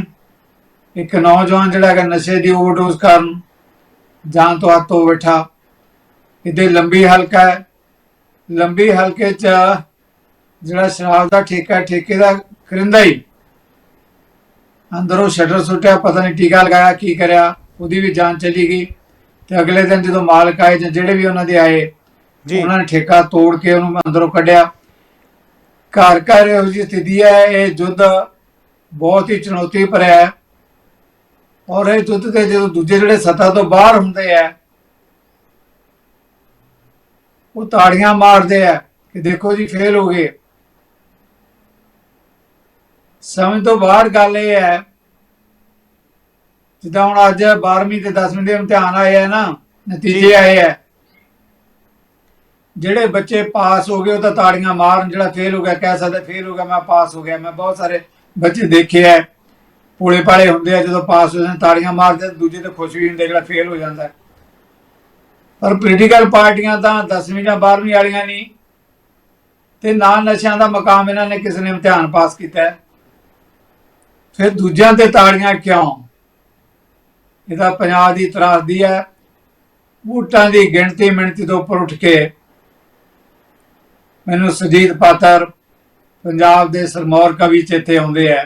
ਇੱਕ ਨੌਜਵਾਨ ਜਿਹੜਾ ਹੈਗਾ ਨਸ਼ੇ ਦੀ ਓਵਰਡੋਜ਼ ਕਾਰਨ ਜਾਨ ਤੋਂ ਹੱਥੋਂ ਬੈਠਾ। ਇਹਦੇ ਲੰਬੀ ਹਲਕਾ ਹੈ। ਲੰਬੀ ਹਲਕੇ 'ਚ ਜਿਹੜਾ ਸ਼ਰਾਬ ਦਾ ਠੇਕਾ ਠੇਕੇ ਦਾ ਕਰਿੰਦਾ ਹੀ ਅੰਦਰੋਂ ਸ਼ਟਰ ਸੁੱਟਿਆ, ਪਤਾ ਨਹੀਂ ਟੀਕਾ ਲਗਾਇਆ, ਕੀ ਕਰਿਆ, ਉਹਦੀ ਵੀ ਜਾਨ ਚਲੀ ਗਈ। ਤੇ ਅਗਲੇ ਦਿਨ ਜਦੋਂ ਮਾਲਕ ਆਏ ਜਾਂ ਜਿਹੜੇ ਵੀ ਉਹਨਾਂ ਦੇ ਆਏ ਜੀ। ਉਹਨਾਂ ਨੇ ਠੇਕਾ ਤੋੜ ਕੇ ਉਹਨੂੰ ਅੰਦਰੋਂ ਕੱਢਿਆ। ਘਰ ਘਰ ਇਹੋ ਜਿਹੀ ਸਥਿਤੀ ਹੈ ਇਹ ਯੁੱਧ ਬਹੁਤ ਹੀ ਚੁਣੌਤੀ ਭਰਿਆ ਹੈ। ਔਰ ਇਹ ਯੁੱਧ ਤੇ ਜਦੋਂ ਦੂਜੇ ਜਿਹੜੇ ਸੱਤਾ ਤੋਂ ਬਾਹਰ ਹੁੰਦੇ ਆ ਉਹ ਤਾੜੀਆਂ ਮਾਰਦੇ ਆ ਕਿ ਦੇਖੋ ਜੀ ਫੇਲ ਹੋ ਗਏ। ਸਮਝ ਤੋਂ ਬਾਹਰ ਗੱਲ ਇਹ ਹੈ ਜਿੱਦਾਂ ਹੁਣ ਅੱਜ 12ਵੀਂ ਤੇ 10ਵੀਂ ਦੇ ਇਮਤਿਹਾਨ ਆਏ ਆ ਨਾ ਨਤੀਜੇ ਆਏ ਆ। ਜਿਹੜੇ ਬੱਚੇ ਪਾਸ ਹੋ ਗਏ ਉਹ ਤਾਂ ਤਾੜੀਆਂ ਮਾਰਨ ਜਿਹੜਾ ਫੇਲ ਹੋ ਗਿਆ ਕਹਿ ਸਕਦਾ ਫੇਲ ਹੋ ਗਿਆ ਮੈਂ ਪਾਸ ਹੋ ਗਿਆ ਮੈਂ ਬਹੁਤ ਸਾਰੇ ਬੱਚੇ ਦੇਖੇ ਆ। ਪੋਲੇ ਪਾਲੇ ਹੁੰਦੇ ਆ ਜਦੋਂ ਪਾਸ ਹੋ ਜਾਂਦੇ ਤਾੜੀਆਂ ਮਾਰਦੇ ਦੂਜੇ ਤਾਂ ਖੁਸ਼ ਵੀ ਹੁੰਦੇ ਜਿਹੜਾ ਫੇਲ ਹੋ ਜਾਂਦਾ। ਪਰ ਪੋਲੀਟੀਕਲ ਪਾਰਟੀਆਂ ਤਾਂ 10ਵੀਂ ਜਾਂ 12ਵੀਂ ਵਾਲੀਆਂ ਨਹੀਂ। ਤੇ ਨਾ ਨਸ਼ਿਆਂ ਦਾ ਮਕਾਮ ਇਹਨਾਂ ਨੇ ਕਿਸੇ ਨੇ ਇਮਤਿਹਾਨ ਪਾਸ ਕੀਤਾ। ਫਿਰ ਦੂਜਿਆਂ ਤੇ ਤਾੜੀਆਂ ਕਿਉਂ? ਇਹ ਤਾਂ ਪੰਜਾਬ ਦੀ ਤਰਾਸਦੀ ਹੈ। ਵੋਟਾਂ ਦੀ ਗਿਣਤੀ ਮਿਣਤੀ ਤੋਂ ਉੱਪਰ ਉੱਠ ਕੇ ਮੈਨੂੰ ਸੁਜੀਤ ਪਾਤਰ ਪੰਜਾਬ ਦੇ ਸਰਮੌਰ ਕਵੀ ਚੇਤੇ ਆਉਂਦੇ ਆ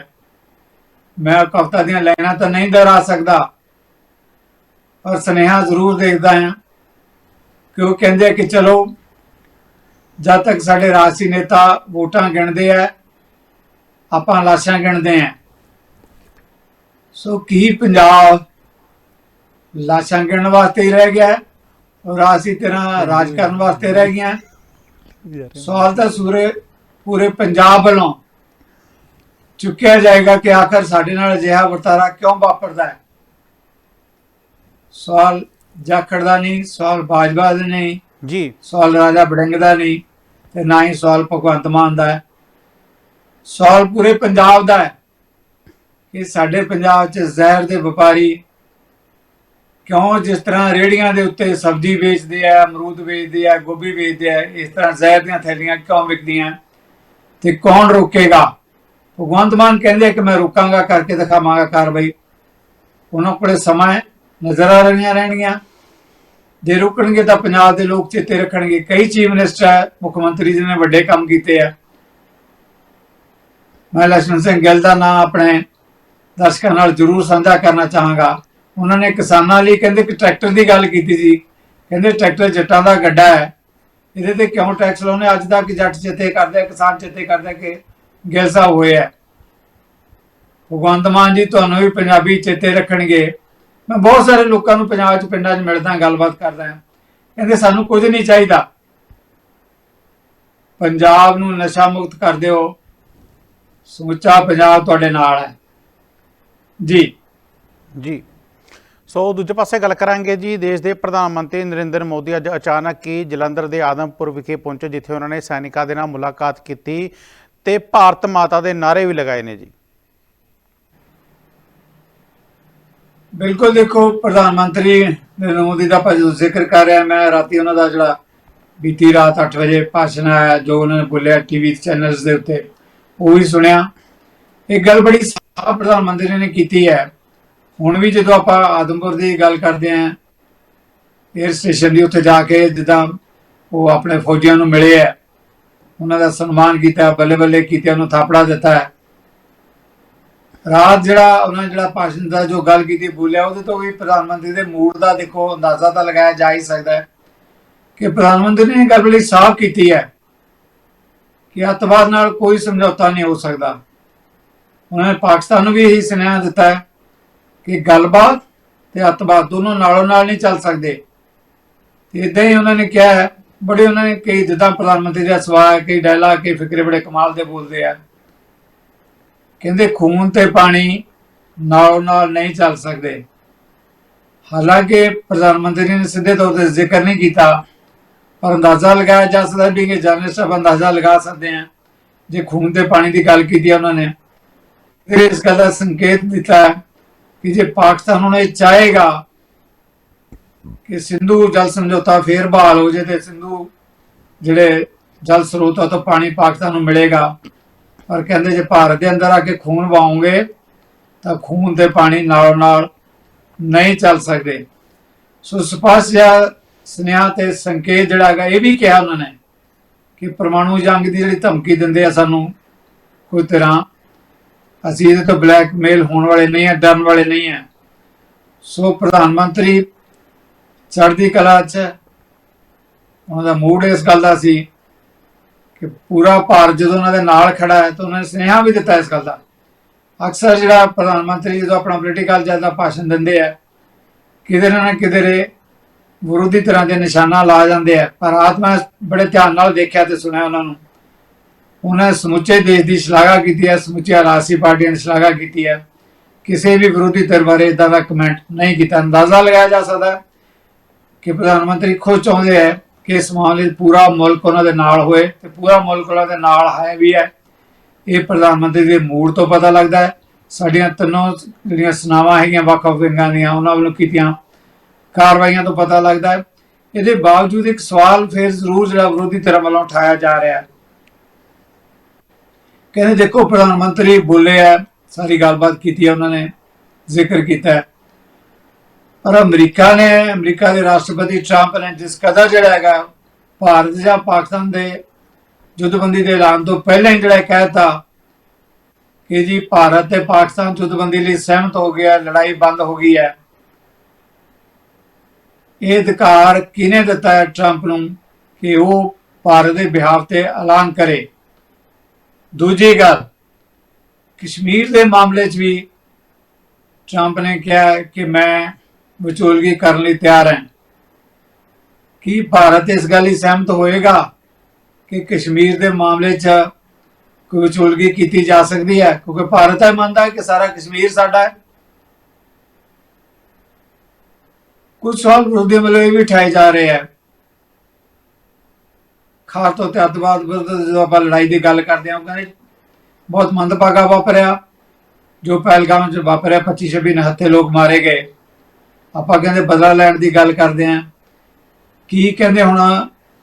ਮੈਂ ਕਵਿਤਾ ਦੀਆਂ ਲਾਈਨਾਂ ਤਾਂ ਨਹੀਂ ਦੁਹਰਾ ਸਕਦਾ, ਪਰ ਸੁਨੇਹਾ ਜ਼ਰੂਰ ਦੇਖਦਾ ਹਾਂ। ਕਿ ਉਹ ਕਹਿੰਦੇ ਕਿ ਚਲੋ, ਜਦ ਤੱਕ ਸਾਡੇ ਰਾਜਸੀ ਨੇਤਾ ਵੋਟਾਂ ਗਿਣਦੇ ਆ ਆਪਾਂ ਲਾਸ਼ਾਂ ਗਿਣਦੇ ਆ ਸੋ ਕੀ ਪੰਜਾਬ ਲਾਸ਼ਾਂ ਗਿਣਨ ਵਾਸਤੇ ਹੀ ਰਹਿ ਗਿਆ ਔਰ ਅਸੀਂ ਤਰ੍ਹਾਂ ਰਾਜ ਕਰਨ ਵਾਸਤੇ ਰਹਿ ਗਈਆਂ ਸਵਾਲ ਤਾਂ ਸੂਰੇ ਪੂਰੇ ਪੰਜਾਬ ਵੱਲੋਂ ਚੁੱਕਿਆ ਜਾਏਗਾ ਕਿ ਆਖਰ ਸਾਡੇ ਨਾਲ ਅਜਿਹਾ ਵਰਤਾਰਾ ਕਿਉਂ ਵਾਪਰਦਾ ਹੈ? ਸਵਾਲ ਜਾਖੜ ਦਾ ਨਹੀਂ ਸਵਾਲ ਬਾਜਵਾ ਦਾ ਨਹੀਂ ਜੀ। ਸਵਾਲ ਰਾਜਾ ਬੜਿੰਗ ਦਾ ਨਹੀਂ ਤੇ ਨਾ ਹੀ ਸਵਾਲ ਭਗਵੰਤ ਮਾਨ ਦਾ ਹੈ। ਸਵਾਲ ਪੂਰੇ ਪੰਜਾਬ ਦਾ ਹੈ ਕਿ ਸਾਡੇ ਪੰਜਾਬ 'ਚ ਜ਼ਹਿਰ ਦੇ ਵਪਾਰੀ ਕਿਉਂ ਜਿਸ ਤਰ੍ਹਾਂ ਰੇੜੀਆਂ ਦੇ ਉੱਤੇ ਸਬਜ਼ੀ ਵੇਚਦੇ ਆ, ਅਮਰੂਦ ਵੇਚਦੇ ਆ, ਗੋਭੀ ਵੇਚਦੇ ਆ, ਇਸ ਤਰ੍ਹਾਂ ਜ਼ਹਿਰ ਦੀਆਂ ਥੈਲੀਆਂ ਕਿਉਂ ਵਿਕਦੀਆਂ? ਤੇ ਕੌਣ ਰੋਕੇਗਾ? ਭਗਵੰਤ ਮਾਨ ਕਹਿੰਦੇ ਕਿ ਮੈਂ ਰੋਕਾਂਗਾ, ਕਰਕੇ ਦਿਖਾਵਾਂਗਾ ਕਾਰਵਾਈ। ਉਹਨਾਂ ਕੋਲੇ ਸਮਾਂ ਨਜ਼ਰ ਆ ਰਹੀਆਂ ਰਹਿਣਗੀਆਂ। ਜੇ ਰੁਕਣਗੇ ਤਾਂ ਪੰਜਾਬ ਦੇ ਲੋਕ ਚੇਤੇ ਰੱਖਣਗੇ। ਕਈ ਚੀਫ ਮਿਨਿਸਟਰ ਮੁੱਖ ਮੰਤਰੀ ਜੀ ਨੇ ਵੱਡੇ ਕੰਮ ਕੀਤੇ ਆ। ਮੈਂ ਲక్ష్మణ ਸਿੰਘ ਗਿੱਲ ਦਾ ਨਾਮ ਆਪਣੇ ਦਰਸ਼ਕਾਂ ਨਾਲ ਜ਼ਰੂਰ ਸਾਂਝਾ ਕਰਨਾ ਚਾਹਾਂਗਾ। ਉਹਨਾਂ ਨੇ ਕਿਸਾਨਾਂ ਲਈ ਕਹਿੰਦੇ ਕਿ ਟਰੈਕਟਰ ਦੀ ਗੱਲ ਕੀਤੀ ਸੀ। ਕਹਿੰਦੇ ਟਰੈਕਟਰ ਜੱਟਾਂ ਦਾ ਗੱਡਾ ਹੈ। ਇਹਦੇ ਤੇ ਕਿਉਂ ਟੈਕਸ ਲਾਉਣੇ ਅੱਜ ਤੱਕ ਜੱਟ ਚੇਤੇ ਕਰਦੇ ਕਿਸਾਨ ਚੇਤੇ ਕਰਦੇ ਕਿ ਗਿੱਲ ਸਾਹਿਬ ਹੋਏ ਭਗਵੰਤ ਮਾਨ ਜੀ ਤੁਹਾਨੂੰ ਵੀ ਪੰਜਾਬੀ ਚੇਤੇ ਰੱਖਣਗੇ। ਮੈਂ ਬਹੁਤ ਸਾਰੇ ਲੋਕਾਂ ਨੂੰ ਪੰਜਾਬ 'ਚ ਪਿੰਡਾਂ 'ਚ ਮਿਲਦਾ, ਗੱਲਬਾਤ ਕਰਦਾ ਕਹਿੰਦੇ ਸਾਨੂੰ ਕੁਝ ਨਹੀਂ ਚਾਹੀਦਾ। ਪੰਜਾਬ ਨੂੰ ਨਸ਼ਾ ਮੁਕਤ ਕਰ ਦਿਓ। ਸਮੁੱਚਾ ਪੰਜਾਬ ਤੁਹਾਡੇ ਨਾਲ ਹੈ। ਜੀ। ਜੀ। ਸੋ ਦੂਜੇ ਪਾਸੇ ਗੱਲ ਕਰਾਂਗੇ ਜੀ, ਦੇਸ਼ ਦੇ ਪ੍ਰਧਾਨ ਮੰਤਰੀ ਨਰਿੰਦਰ ਮੋਦੀ ਅੱਜ ਅਚਾਨਕ ਹੀ ਜਲੰਧਰ ਦੇ ਆਦਮਪੁਰ ਵਿਖੇ ਪਹੁੰਚੇ, ਜਿੱਥੇ ਉਹਨਾਂ ਨੇ ਸੈਨਿਕਾਂ ਦੇ ਨਾਲ ਮੁਲਾਕਾਤ ਕੀਤੀ ਤੇ ਭਾਰਤ ਮਾਤਾ ਦੇ ਨਾਰੇ ਵੀ ਲਗਾਏ ਨੇ ਜੀ। ਬਿਲਕੁਲ ਦੇਖੋ, ਪ੍ਰਧਾਨ ਮੰਤਰੀ ਨਰਿੰਦਰ ਮੋਦੀ ਦਾ ਆਪਾਂ ਜ਼ਿਕਰ ਕਰ ਰਿਹਾ ਮੈਂ ਰਾਤੀ ਉਹਨਾਂ ਦਾ ਜਿਹੜਾ ਬੀਤੀ ਰਾਤ 8 ਵਜੇ ਭਾਸ਼ਣ ਆਇਆ, ਜੋ ਉਹਨਾਂ ਨੇ ਬੋਲਿਆ ਟੀਵੀ ਚੈਨਲਸ ਦੇ ਉੱਤੇ, ਉਹ ਵੀ ਸੁਣਿਆ। ਇਹ ਗੱਲ ਬੜੀ ਸਾਫ਼ ਪ੍ਰਧਾਨ ਮੰਤਰੀ ਨੇ ਕੀਤੀ ਹੈ ਹੁਣ ਵੀ ਜਦੋਂ ਆਪਾਂ ਆਦਮਪੁਰ ਦੀ ਗੱਲ ਕਰਦੇ ਆਂ 에ਅਰ ਸਟੇਸ਼ਨ ਦੀ ਉੱਤੇ ਜਾ ਕੇ ਜਿੱਦਾਂ ਉਹ ਆਪਣੇ ਫੌਜੀਆਂ ਨੂੰ ਮਿਲੇ ਆ ਉਹਨਾਂ ਦਾ ਸਨਮਾਨ ਕੀਤਾ ਬੱਲੇ ਬੱਲੇ ਕੀਤੇ ਉਹਨੂੰ ਥਾਪੜਾ ਦਿੱਤਾ ਹੈ। ਰਾਤ ਜਿਹੜਾ ਉਹਨਾਂ ਜਿਹੜਾ ਭਾਸ਼ਣ ਦਾ ਜੋ ਗੱਲ ਕੀਤੀ, ਬੋਲਿਆ, ਉਹਦੇ ਤੋਂ ਵੀ ਪ੍ਰਧਾਨ ਮੰਤਰੀ ਦੇ ਮੂਡ ਦਾ ਦੇਖੋ ਅੰਦਾਜ਼ਾ ਤਾਂ ਲਗਾਇਆ ਜਾ ਹੀ ਸਕਦਾ ਹੈ ਕਿ ਪ੍ਰਧਾਨ ਮੰਤਰੀ ਨੇ ਇਹ ਗੱਲ ਬੜੀ ਸਾਫ਼ ਕੀਤੀ ਹੈ ਕਿ ਅੱਤਵਾਦ ਨਾਲ ਕੋਈ ਸਮਝੌਤਾ ਨਹੀਂ ਹੋ ਸਕਦਾ। ਉਹਨਾਂ ਨੇ ਪਾਕਿਸਤਾਨ ਨੂੰ ਵੀ ਇਹੀ ਸੁਨੇਹਾ ਦਿੱਤਾ ਹੈ ਕਿ ਗੱਲਬਾਤ ਤੇ ਅੱਤਵਾਦ ਦੋਨੋਂ ਨਾਲੋਂ ਨਾਲ ਨਹੀਂ ਚੱਲ ਸਕਦੇ। ਤੇ ਇਦਾਂ ਹੀ ਉਹਨਾਂ ਨੇ ਕਿਹਾ ਹੈ, ਬੜੇ ਉਹਨਾਂ ਨੇ ਕਈ ਜਿੱਦਾਂ ਪ੍ਰਧਾਨ ਮੰਤਰੀ ਦਾ ਸਵਾਲ ਕਈ ਡਾਇਲਾਗ ਕਈ ਫਿਕਰੇ ਬੜੇ ਕਮਾਲ ਦੇ ਬੋਲਦੇ ਆ। ਕਹਿੰਦੇ ਖੂਨ ਤੇ ਪਾਣੀ ਨਾਲੋਂ ਨਾਲ ਨਹੀਂ ਚੱਲ ਸਕਦੇ। ਹਾਲਾਂਕਿ ਪ੍ਰਧਾਨ ਮੰਤਰੀ ਨੇ ਸਿੱਧੇ ਤੌਰ ਤੇ ਜ਼ਿਕਰ ਨਹੀਂ ਕੀਤਾ, ਪਰ ਅੰਦਾਜ਼ਾ ਲਗਾਇਆ ਜਾ ਸਕਦਾ ਵੀ ਕਿ ਜਰਨਲਿਸਟ ਅੰਦਾਜ਼ਾ ਲਗਾ ਸਕਦੇ ਆ। ਜੇ ਖੂਨ ਤੇ ਪਾਣੀ ਦੀ ਗੱਲ ਕੀਤੀ ਉਹਨਾਂ ਨੇ, ਫਿਰ ਇਸ ਗੱਲ ਦਾ ਸੰਕੇਤ ਦਿੱਤਾ ਕਿ ਜੇ ਪਾਕਿਸਤਾਨ ਹੁਣ ਇਹ ਚਾਹੇਗਾ ਕਿ ਸਿੰਧੂ ਜਲ ਸਮਝੌਤਾ ਫੇਰ ਬਹਾਲ ਹੋ ਜੇ ਤੇ ਸਿੰਧੂ ਜਿਹੜੇ ਜਲ ਸਰੋਤਾਂ ਤੋਂ ਪਾਣੀ ਪਾਕਿਸਤਾਨ ਨੂੰ ਮਿਲੇਗਾ। ਪਰ ਕਹਿੰਦੇ ਜੇ ਭਾਰਤ ਦੇ ਅੰਦਰ ਆ ਕੇ ਖੂਨ ਵਹਾਉਂਗੇ ਤਾਂ ਖੂਨ ਤੇ ਪਾਣੀ ਨਾਲ ਨਾਲ ਨਹੀਂ ਚੱਲ ਸਕਦੇ। ਸੋ ਸਪਸ਼ਟ ਜਿਹਾ ਸੁਨੇਹਾ ਤੇ ਸੰਕੇਤ ਜਿਹੜਾ ਹੈਗਾ, ਇਹ ਵੀ ਕਿਹਾ ਉਹਨਾਂ ਨੇ ਕਿ ਪਰਮਾਣੂ ਜੰਗ ਦੀ ਜਿਹੜੀ ਧਮਕੀ ਦਿੰਦੇ ਆ ਸਾਨੂੰ, ਕੋਈ ਤਰ੍ਹਾਂ ਅਸੀਂ ਇਹਦੇ ਤੋਂ ਬਲੈਕਮੇਲ ਹੋਣ ਵਾਲੇ ਨਹੀਂ ਆ, ਡਰਨ ਵਾਲੇ ਨਹੀਂ ਆ। ਸੋ ਪ੍ਰਧਾਨ ਮੰਤਰੀ ਚੜ੍ਹਦੀ ਕਲਾ 'ਚ ਉਹਨਾਂ ਦਾ ਮੂਡ ਇਸ ਗੱਲ ਦਾ ਸੀ ਕਿ ਪੂਰਾ ਭਾਰਤ ਜਦੋਂ ਉਹਨਾਂ ਦੇ ਨਾਲ ਖੜਾ ਹੈ ਤਾਂ ਉਹਨਾਂ ਨੇ ਸੁਨੇਹਾ ਵੀ ਦਿੱਤਾ ਇਸ ਗੱਲ ਦਾ। ਅਕਸਰ ਜਿਹੜਾ ਪ੍ਰਧਾਨ ਮੰਤਰੀ ਜਦੋਂ ਆਪਣਾ ਪੋਲੀਟੀਕਲ ਜ਼ਿਆਦਾ ਭਾਸ਼ਣ ਦਿੰਦੇ ਆ ਕਿਧਰੇ ਨਾ ਕਿਧਰੇ ਵਿਰੋਧੀ ਤਰ੍ਹਾਂ ਦੇ ਨਿਸ਼ਾਨਾ ਲਾ ਜਾਂਦੇ ਆ। ਪਰ ਆਤਮਾ ਬੜੇ ਧਿਆਨ ਨਾਲ ਦੇਖਿਆ ਤੇ ਸੁਣਿਆ ਉਹਨਾਂ ਨੂੰ। ਉਹਨਾਂ ਨੇ ਸਮੁੱਚੇ ਦੇਸ਼ ਦੀ ਸ਼ਲਾਘਾ ਕੀਤੀ ਹੈ ਸਮੁੱਚੀਆਂ ਰਾਜਸੀ ਪਾਰਟੀਆਂ ਦੀ ਸ਼ਲਾਘਾ ਕੀਤੀ ਹੈ। ਕਿਸੇ ਵੀ ਵਿਰੋਧੀ ਧਿਰ ਬਾਰੇ ਇਦਾਂ ਦਾ ਕਮੈਂਟ ਨਹੀਂ ਕੀਤਾ। ਅੰਦਾਜ਼ਾ ਲਗਾਇਆ ਜਾ ਸਕਦਾ ਕਿ ਪ੍ਰਧਾਨ ਮੰਤਰੀ ਖੁਦ ਚਾਹੁੰਦੇ ਹੈ ਕਿ ਇਸ ਮਾਮਲੇ ਪੂਰਾ ਮੁਲਕ ਉਹਨਾਂ ਦੇ ਨਾਲ ਹੋਏ ਤੇ ਪੂਰਾ ਮੁਲਕ ਉਹਨਾਂ ਦੇ ਨਾਲ ਹੈ ਵੀ ਹੈ। ਇਹ ਪ੍ਰਧਾਨ ਮੰਤਰੀ ਦੇ ਮੂਡ ਤੋਂ ਪਤਾ ਲੱਗਦਾ ਹੈ। ਸਾਡੀਆਂ ਤਿੰਨੋਂ ਜਿਹੜੀਆਂ ਸਨਾਵਾਂ ਹੈਗੀਆਂ ਵੱਖ-ਵੱਖ ਵਿੰਗਾਂ ਦੀਆਂ, ਉਹਨਾਂ ਵੱਲੋਂ ਕੀਤੀਆਂ ਕਾਰਵਾਈਆਂ ਤੋਂ ਪਤਾ ਲੱਗਦਾ ਹੈ। ਇਹਦੇ ਬਾਵਜੂਦ ਇੱਕ ਸਵਾਲ ਫਿਰ ਜ਼ਰੂਰ ਜਿਹੜਾ ਵਿਰੋਧੀ ਧਿਰਾਂ ਵੱਲੋਂ ਉਠਾਇਆ ਜਾ ਰਿਹਾ ਹੈ। ਕਹਿੰਦੇ ਦੇਖੋ, ਪ੍ਰਧਾਨ ਮੰਤਰੀ ਬੋਲੇ ਆ, ਸਾਰੀ ਗੱਲਬਾਤ ਕੀਤੀ ਹੈ ਉਹਨਾਂ ਨੇ, ਜ਼ਿਕਰ ਕੀਤਾ ਹੈ। ਪਰ ਅਮਰੀਕਾ ਨੇ, ਅਮਰੀਕਾ ਦੇ ਰਾਸ਼ਟਰਪਤੀ ਟਰੰਪ ਨੇ ਜਿਸ ਕਦਰ ਜਿਹੜਾ ਹੈਗਾ, ਭਾਰਤ ਜਾਂ ਪਾਕਿਸਤਾਨ ਦੇ ਜੁੱਧਬੰਦੀ ਦੇ ਐਲਾਨ ਤੋਂ ਪਹਿਲਾਂ ਹੀ ਜਿਹੜਾ ਕਹਿਤਾ ਕਿ ਜੀ ਭਾਰਤ ਤੇ ਪਾਕਿਸਤਾਨ ਜੁੱਧਬੰਦੀ ਲਈ ਸਹਿਮਤ ਹੋ ਗਿਆ, ਲੜਾਈ ਬੰਦ ਹੋ ਗਈ ਹੈ। ਇਹ ਅਧਿਕਾਰ ਕਿਹਨੇ ਦਿੱਤਾ ਹੈ ਟਰੰਪ ਨੂੰ ਕਿ ਉਹ ਭਾਰਤ ਦੇ ਬਿਹਾਫ ਤੇ ਐਲਾਨ ਕਰੇ? ਦੂਜੀ ਗੱਲ, ਕਸ਼ਮੀਰ ਦੇ ਮਾਮਲੇ 'ਚ ਵੀ ਟਰੰਪ ਨੇ ਕਿਹਾ ਕਿ ਮੈਂ ਵਿਚੋਲਗੀ ਕਰਨ ਲਈ ਤਿਆਰ ਹਾਂ। ਕੀ ਭਾਰਤ ਇਸ ਗੱਲ ਲਈ ਸਹਿਮਤ ਹੋਏਗਾ ਕਿ ਕਸ਼ਮੀਰ ਦੇ ਮਾਮਲੇ 'ਚ ਕੋਈ ਵਿਚੋਲਗੀ ਕੀਤੀ ਜਾ ਸਕਦੀ ਹੈ? ਕਿਉਂਕਿ ਭਾਰਤ ਇਹ ਮੰਨਦਾ ਹੈ ਕਿ ਸਾਰਾ ਕਸ਼ਮੀਰ ਸਾਡਾ ਹੈ। ਕੁਝ ਸਵਾਲ ਵਿਰੋਧੀ ਵੱਲੋਂ ਇਹ ਵੀ ਉਠਾਏ ਜਾ ਰਹੇ ਹੈ ਖਾਸ ਤੌਰ ਤੇ ਅੱਤਵਾਦ ਵਿਰੁੱਧ ਜਦੋਂ ਆਪਾਂ ਲੜਾਈ ਦੀ ਗੱਲ ਕਰਦੇ ਹਾਂ ਕਹਿੰਦੇ ਬਹੁਤ ਮੰਦਭਾਗਾ ਵਾਪਰਿਆ। ਜੋ ਪਹਿਲਗਾਮ 'ਚ ਵਾਪਰਿਆ 25 26 ਨਿਹੱਥੇ ਲੋਕ ਮਾਰੇ ਗਏ। ਆਪਾਂ ਕਹਿੰਦੇ ਬਦਲਾ ਲੈਣ ਦੀ ਗੱਲ ਕਰਦੇ ਹਾਂ। ਕੀ ਕਹਿੰਦੇ ਹੁਣ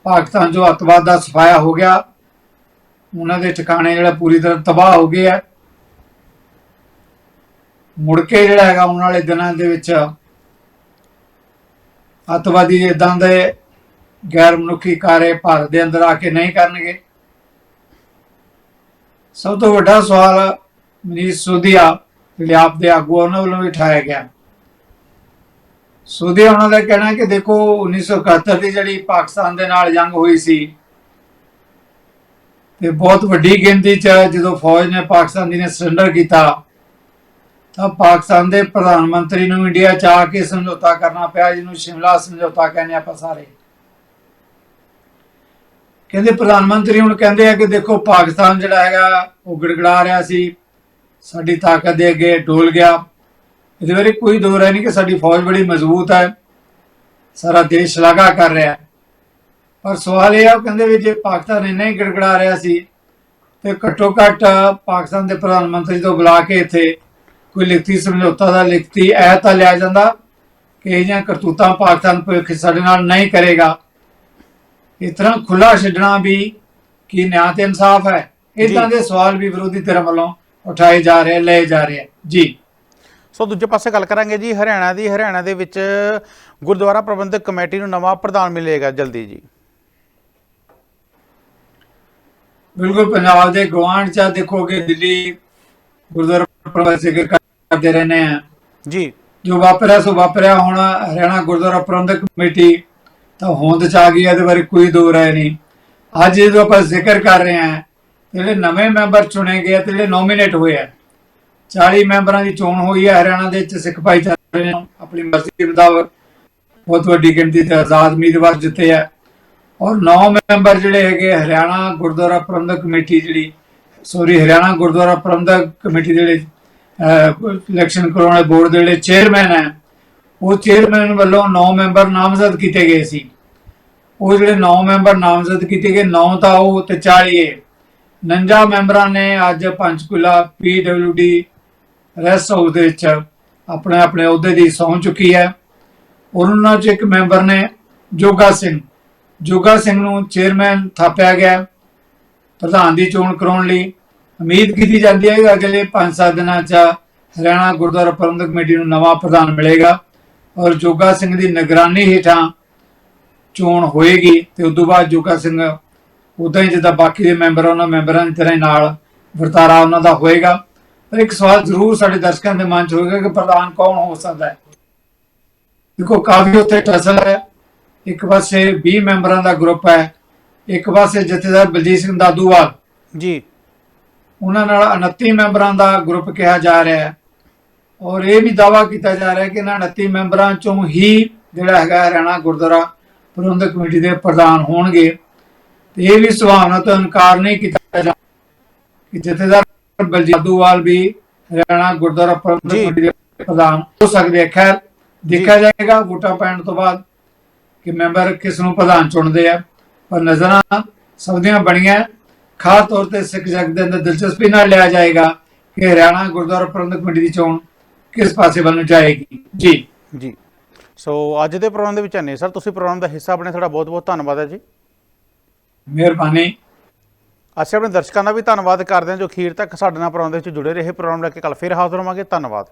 ਪਾਕਿਸਤਾਨ ਜੋ ਅੱਤਵਾਦ ਦਾ ਸਫਾਇਆ ਹੋ ਗਿਆ, ਉਹਨਾਂ ਦੇ ਠਿਕਾਣੇ ਜਿਹੜਾ ਪੂਰੀ ਤਰ੍ਹਾਂ ਤਬਾਹ ਹੋ ਗਏ ਆ। ਮੁੜ ਕੇ ਜਿਹੜਾ ਹੈਗਾ, ਆਉਣ ਵਾਲੇ ਦਿਨਾਂ ਦੇ ਵਿੱਚ ਅੱਤਵਾਦੀ ਇਦਾਂ ਦੇ ਗੈਰ ਮਨੁੱਖੀ ਕਾਰੇ ਭਾਰਤ ਦੇ ਅੰਦਰ ਆ ਕੇ ਨਹੀਂ ਕਰਨਗੇ। ਸਭ ਤੋਂ ਵੱਡਾ ਸਵਾਲ ਮਨੀਸ਼ ਸੁਧੀਆ ਜਿਹੜੇ ਦੇ ਆਗੂ ਆ, ਉਹਨਾਂ ਵੱਲੋਂ ਵੀ ਉਠਾਇਆ ਗਿਆ। ਸੁਧੀਆ ਉਹਨਾਂ ਦਾ ਕਹਿਣਾ ਕਿ ਦੇਖੋ 1971 ਦੀ ਜਿਹੜੀ ਪਾਕਿਸਤਾਨ ਦੇ ਨਾਲ ਜੰਗ ਹੋਈ ਸੀ ਤੇ ਬਹੁਤ ਵੱਡੀ ਗਿਣਤੀ ਚ ਜਦੋਂ ਫੌਜ ਨੇ ਪਾਕਿਸਤਾਨ ਦੀ ਨੇ ਸਰੈਂਡਰ ਕੀਤਾ ਤਾਂ ਪਾਕਿਸਤਾਨ ਦੇ ਪ੍ਰਧਾਨ ਮੰਤਰੀ ਨੂੰ ਇੰਡੀਆ ਚ ਆ ਕੇ ਸਮਝੌਤਾ ਕਰਨਾ ਪਿਆ ਜਿਹਨੂੰ ਸ਼ਿਮਲਾ ਸਮਝੌਤਾ ਕਹਿੰਦੇ ਆਪਾਂ ਸਾਰੇ। ਕਹਿੰਦੇ ਪ੍ਰਧਾਨ ਮੰਤਰੀ ਹੁਣ ਕਹਿੰਦੇ ਆ ਕਿ ਦੇਖੋ ਪਾਕਿਸਤਾਨ ਜਿਹੜਾ ਹੈਗਾ, ਉਹ ਗੜਗੜਾ ਰਿਹਾ ਸੀ। ਸਾਡੀ ਤਾਕਤ ਦੇ ਅੱਗੇ ਡੋਲ ਗਿਆ। ਇਹਦੇ ਬਾਰੇ ਕੋਈ ਦੋ ਰਾਏ ਨਹੀਂ ਕਿ ਸਾਡੀ ਫੌਜ ਬੜੀ ਮਜ਼ਬੂਤ ਹੈ। ਸਾਰਾ ਦੇਸ਼ ਸ਼ਲਾਘਾ ਕਰ ਰਿਹਾ ਪਰ ਸਵਾਲ ਇਹ ਆ, ਉਹ ਕਹਿੰਦੇ ਵੀ ਜੇ ਪਾਕਿਸਤਾਨ ਇੰਨਾ ਹੀ ਗੜਗੜਾ ਰਿਹਾ ਸੀ, ਤੇ ਘੱਟੋ ਘੱਟ ਪਾਕਿਸਤਾਨ ਦੇ ਪ੍ਰਧਾਨ ਮੰਤਰੀ ਤੋਂ ਬੁਲਾ ਕੇ ਇੱਥੇ ਕੋਈ ਲਿਖਤੀ ਸਮਝੌਤਾ ਦਾ ਲਿਖਤੀ ਐ ਤਾਂ ਲਿਆ ਜਾਂਦਾ ਕਿ ਇਹ ਜਿਹੀਆਂ ਕਰਤੂਤਾਂ ਪਾਕਿਸਤਾਨ ਭਵਿੱਖ ਸਾਡੇ ਨਾਲ ਨਹੀਂ ਕਰੇਗਾ। ਇਸ ਤਰ੍ਹਾਂ ਖੁੱਲਾ ਛੱਡਣਾ ਵੀ ਕੀ ਨਿਆਂ ਤੇ ਇਨਸਾਫ ਹੈ। ਇਦਾਂ ਦੇ ਸਵਾਲ ਵੀ ਵਿਰੋਧੀ ਧਿਰ ਵੱਲੋਂ ਉਠਾਏ ਜਾ ਰਹੇ ਲਏ ਜਾ ਰਹੇ। ਜੀ। ਸੋ ਦੂਜੇ ਪਾਸੇ ਗੱਲ ਕਰਾਂਗੇ ਜੀ ਹਰਿਆਣਾ ਦੀ ਹਰਿਆਣਾ ਦੇ ਵਿੱਚ ਗੁਰਦੁਆਰਾ ਪ੍ਰਬੰਧਕ ਕਮੇਟੀ ਨੂੰ ਨਵਾਂ ਪ੍ਰਧਾਨ ਮਿਲੇਗਾ ਜਲਦੀ ਜੀ। ਬਿਲਕੁਲ ਪੰਜਾਬ ਦੇ ਗਵਾਂਢ ਚ ਦੇਖੋਗੇ ਦਿੱਲੀ ਗੁਰਦੁਆਰਾ ਪ੍ਰਬੰਧਕ ਕਰਦੇ ਰਹਿੰਦੇ ਆ। ਜੀ। ਜੋ ਵਾਪਰਿਆ ਸੋ ਵਾਪਰਿਆ ਹੁਣ ਹਰਿਆਣਾ ਗੁਰਦੁਆਰਾ ਪ੍ਰਬੰਧਕ ਕਮੇਟੀ ਤਾਂ ਹੋਂਦ ਚ ਆ ਗਈ ਇਹਦੇ ਬਾਰੇ ਕੋਈ ਦੋ ਰਾਏ ਨਹੀਂ। ਅੱਜ ਜਦੋਂ ਆਪਾਂ ਜ਼ਿਕਰ ਕਰ ਰਹੇ ਹਾਂ, ਜਿਹੜੇ ਨਵੇਂ ਮੈਂਬਰ ਚੁਣੇ ਗਏ ਤੇ ਜਿਹੜੇ ਨੋਮੀਨੇਟ ਹੋਏ ਆ 40 ਮੈਂਬਰਾਂ ਦੀ ਚੋਣ ਹੋਈ ਹੈ, ਹਰਿਆਣਾ ਦੇ ਵਿੱਚ ਸਿੱਖ ਭਾਈਚਾਰੇ ਨੇ ਆਪਣੀ ਮਰਜ਼ੀ ਮੁਤਾਬਕ ਬਹੁਤ ਵੱਡੀ ਗਿਣਤੀ ਤੇ ਆਜ਼ਾਦ ਉਮੀਦਵਾਰ ਜਿੱਤੇ ਆ। ਔਰ 9 ਮੈਂਬਰ ਜਿਹੜੇ ਹੈਗੇ ਹਰਿਆਣਾ ਗੁਰਦੁਆਰਾ ਪ੍ਰਬੰਧਕ ਕਮੇਟੀ ਜਿਹੜੀ ਸੋਰੀ ਹਰਿਆਣਾ ਗੁਰਦੁਆਰਾ ਪ੍ਰਬੰਧਕ ਕਮੇਟੀ ਦੇ ਇਲੈਕਸ਼ਨ ਕਰਾਉਣ ਵਾਲੇ ਬੋਰਡ ਦੇ ਜਿਹੜੇ ਚੇਅਰਮੈਨ ਹੈ ਉਹ ਚੇਅਰਮੈਨ ਵੱਲੋਂ 9 ਮੈਂਬਰ ਨਾਮਜ਼ਦ ਕੀਤੇ ਗਏ ਸੀ। ਉਹ ਜਿਹੜੇ 9 ਮੈਂਬਰ ਨਾਮਜ਼ਦ ਕੀਤੇ ਗਏ 9 ਤਾਂ ਉਹ ਤੇ 40 ਹੈ 49 ਮੈਂਬਰਾਂ ਨੇ ਅੱਜ ਪੰਚਕੂਲਾ ਪੀਡਬਲਯੂਡੀ ਰੈਸਟ ਹਾਊਸ ਦੇ ਵਿੱਚ ਆਪਣੇ ਆਪਣੇ ਅਹੁਦੇ ਦੀ ਸਹੁੰ ਚੁੱਕੀ ਹੈ। ਉਹਨਾਂ ਚ ਇੱਕ ਮੈਂਬਰ ਨੇ ਜੋਗਾ ਸਿੰਘ। ਜੋਗਾ ਸਿੰਘ ਨੂੰ ਚੇਅਰਮੈਨ ਥਾਪਿਆ ਗਿਆ। ਪ੍ਰਧਾਨ ਦੀ ਚੋਣ ਕਰਾਉਣ ਲਈ ਉਮੀਦ ਕੀਤੀ ਜਾਂਦੀ ਹੈ ਕਿ ਅਗਲੇ 5-7 ਦਿਨਾਂ 'ਚ ਹਰਿਆਣਾ ਗੁਰਦੁਆਰਾ ਪ੍ਰਬੰਧਕ ਕਮੇਟੀ ਨੂੰ ਨਵਾਂ ਪ੍ਰਧਾਨ ਮਿਲੇਗਾ। ਔਰ ਜੋਗਾ ਸਿੰਘ ਦੀ ਨਿਗਰਾਨੀ ਹੇਠਾਂ ਚੋਣ ਹੋਏਗੀ ਤੇ ਉਸ ਤੋਂ ਬਾਅਦ ਜੋਗਾ ਸਿੰਘ ਉਦਾਂ ਹੀ ਜਿੱਦਾਂ ਬਾਕੀ ਦੇ ਮੈਂਬਰ ਉਹਨਾਂ ਮੈਂਬਰਾਂ ਦੀ ਤਰ੍ਹਾਂ ਨਾਲ ਵਰਤਾਰਾ ਉਹਨਾਂ ਦਾ ਹੋਏਗਾ। ਪਰ ਇੱਕ ਸਵਾਲ ਜ਼ਰੂਰ ਸਾਡੇ ਦਰਸ਼ਕਾਂ ਦੇ ਮਨ 'ਚ ਹੋਏਗਾ ਕਿ ਪ੍ਰਧਾਨ ਕੌਣ ਹੋ ਸਕਦਾ ਹੈ। ਦੇਖੋ ਕਾਫੀ ਉੱਥੇ ਟਸਲ ਹੈ। ਇੱਕ ਪਾਸੇ 20 ਮੈਂਬਰਾਂ ਦਾ ਗਰੁੱਪ ਹੈ। ਇੱਕ ਪਾਸੇ ਜਥੇਦਾਰ ਬਲਜੀਤ ਸਿੰਘ ਦਾਦੂਵਾਲ। ਜੀ। ਉਹਨਾਂ ਨਾਲ 29 ਮੈਂਬਰਾਂ ਦਾ ਗਰੁੱਪ ਕਿਹਾ ਜਾ ਰਿਹਾ ਹੈ। ਔਰ ਇਹ ਵੀ ਦਾਵਾ ਕੀਤਾ ਜਾ ਰਿਹਾ ਕਿ ਇਹਨਾਂ 29 ਮੈਂਬਰਾਂ ਚੋਂ ਹੀ ਜਿਹੜਾ ਹੈਗਾ ਹਰਿਆਣਾ ਗੁਰਦੁਆਰਾ ਪ੍ਰਬੰਧਕ ਕਮੇਟੀ ਦੇ ਪ੍ਰਧਾਨ ਹੋਣਗੇ। ਤੇ ਇਹ ਵੀ ਸੁਭਾਵਨਾ ਤੋਂ ਇਨਕਾਰ ਨਹੀਂ ਕੀਤਾ ਜਾ ਕਿ ਜਥੇਦਾਰ ਬਲਜੀਤ ਦਾਦੂਵਾਲ ਵੀ ਹਰਿਆਣਾ ਗੁਰਦੁਆਰਾ ਪ੍ਰਬੰਧਕ। ਕਮੇਟੀ ਦੇ ਪ੍ਰਧਾਨ ਹੋ ਸਕਦੇ ਆ। ਖੈਰ ਦੇਖਿਆ ਜਾਏਗਾ ਵੋਟਾਂ ਪੈਣ ਤੋਂ ਬਾਅਦ ਕਿ ਮੈਂਬਰ ਕਿਸ ਨੂੰ ਪ੍ਰਧਾਨ ਚੁਣਦੇ ਆ। ਪਰ ਨਜ਼ਰਾਂ ਸਭ ਦੀਆਂ ਬਣੀਆਂ। ਖਾਸ ਤੌਰ ਤੇ ਸਿੱਖ ਜਗ ਦੇ ਅੰਦਰ ਦਿਲਚਸਪੀ ਨਾਲ ਲਿਆ ਜਾਏਗਾ ਕਿ ਹਰਿਆਣਾ ਗੁਰਦੁਆਰਾ ਪ੍ਰਬੰਧਕ ਕਮੇਟੀ ਦੀ ਚੋਣ ਕਿਸ ਪਾਸੇ ਵੱਲ ਨੂੰ ਜਾਏਗੀ? ਜੀ। ਜੀ। ਸੋ ਅੱਜ ਦੇ ਪ੍ਰੋਗਰਾਮ ਦੇ ਵਿੱਚ ਨੇ ਸਰ ਤੁਸੀਂ ਪ੍ਰੋਗਰਾਮ ਦਾ ਹਿੱਸਾ ਬਣੇ ਤੁਹਾਡਾ ਬਹੁਤ ਬਹੁਤ ਧੰਨਵਾਦ ਹੈ ਜੀ। ਮਿਹਰਬਾਨੀ। ਅਸੀਂ ਆਪਣੇ ਦਰਸ਼ਕਾਂ ਦਾ ਵੀ ਧੰਨਵਾਦ ਕਰਦੇ ਹਾਂ ਜੋ ਅਖੀਰ ਤੱਕ ਸਾਡੇ ਨਾਲ ਪ੍ਰੋਗਰਾਮ ਦੇ ਵਿੱਚ ਜੁੜੇ ਰਹੇ। ਪ੍ਰੋਗਰਾਮ ਲੈ ਕੇ ਕੱਲ ਫਿਰ ਹਾਜ਼ਰ ਹੋਵਾਂਗੇ। ਧੰਨਵਾਦ।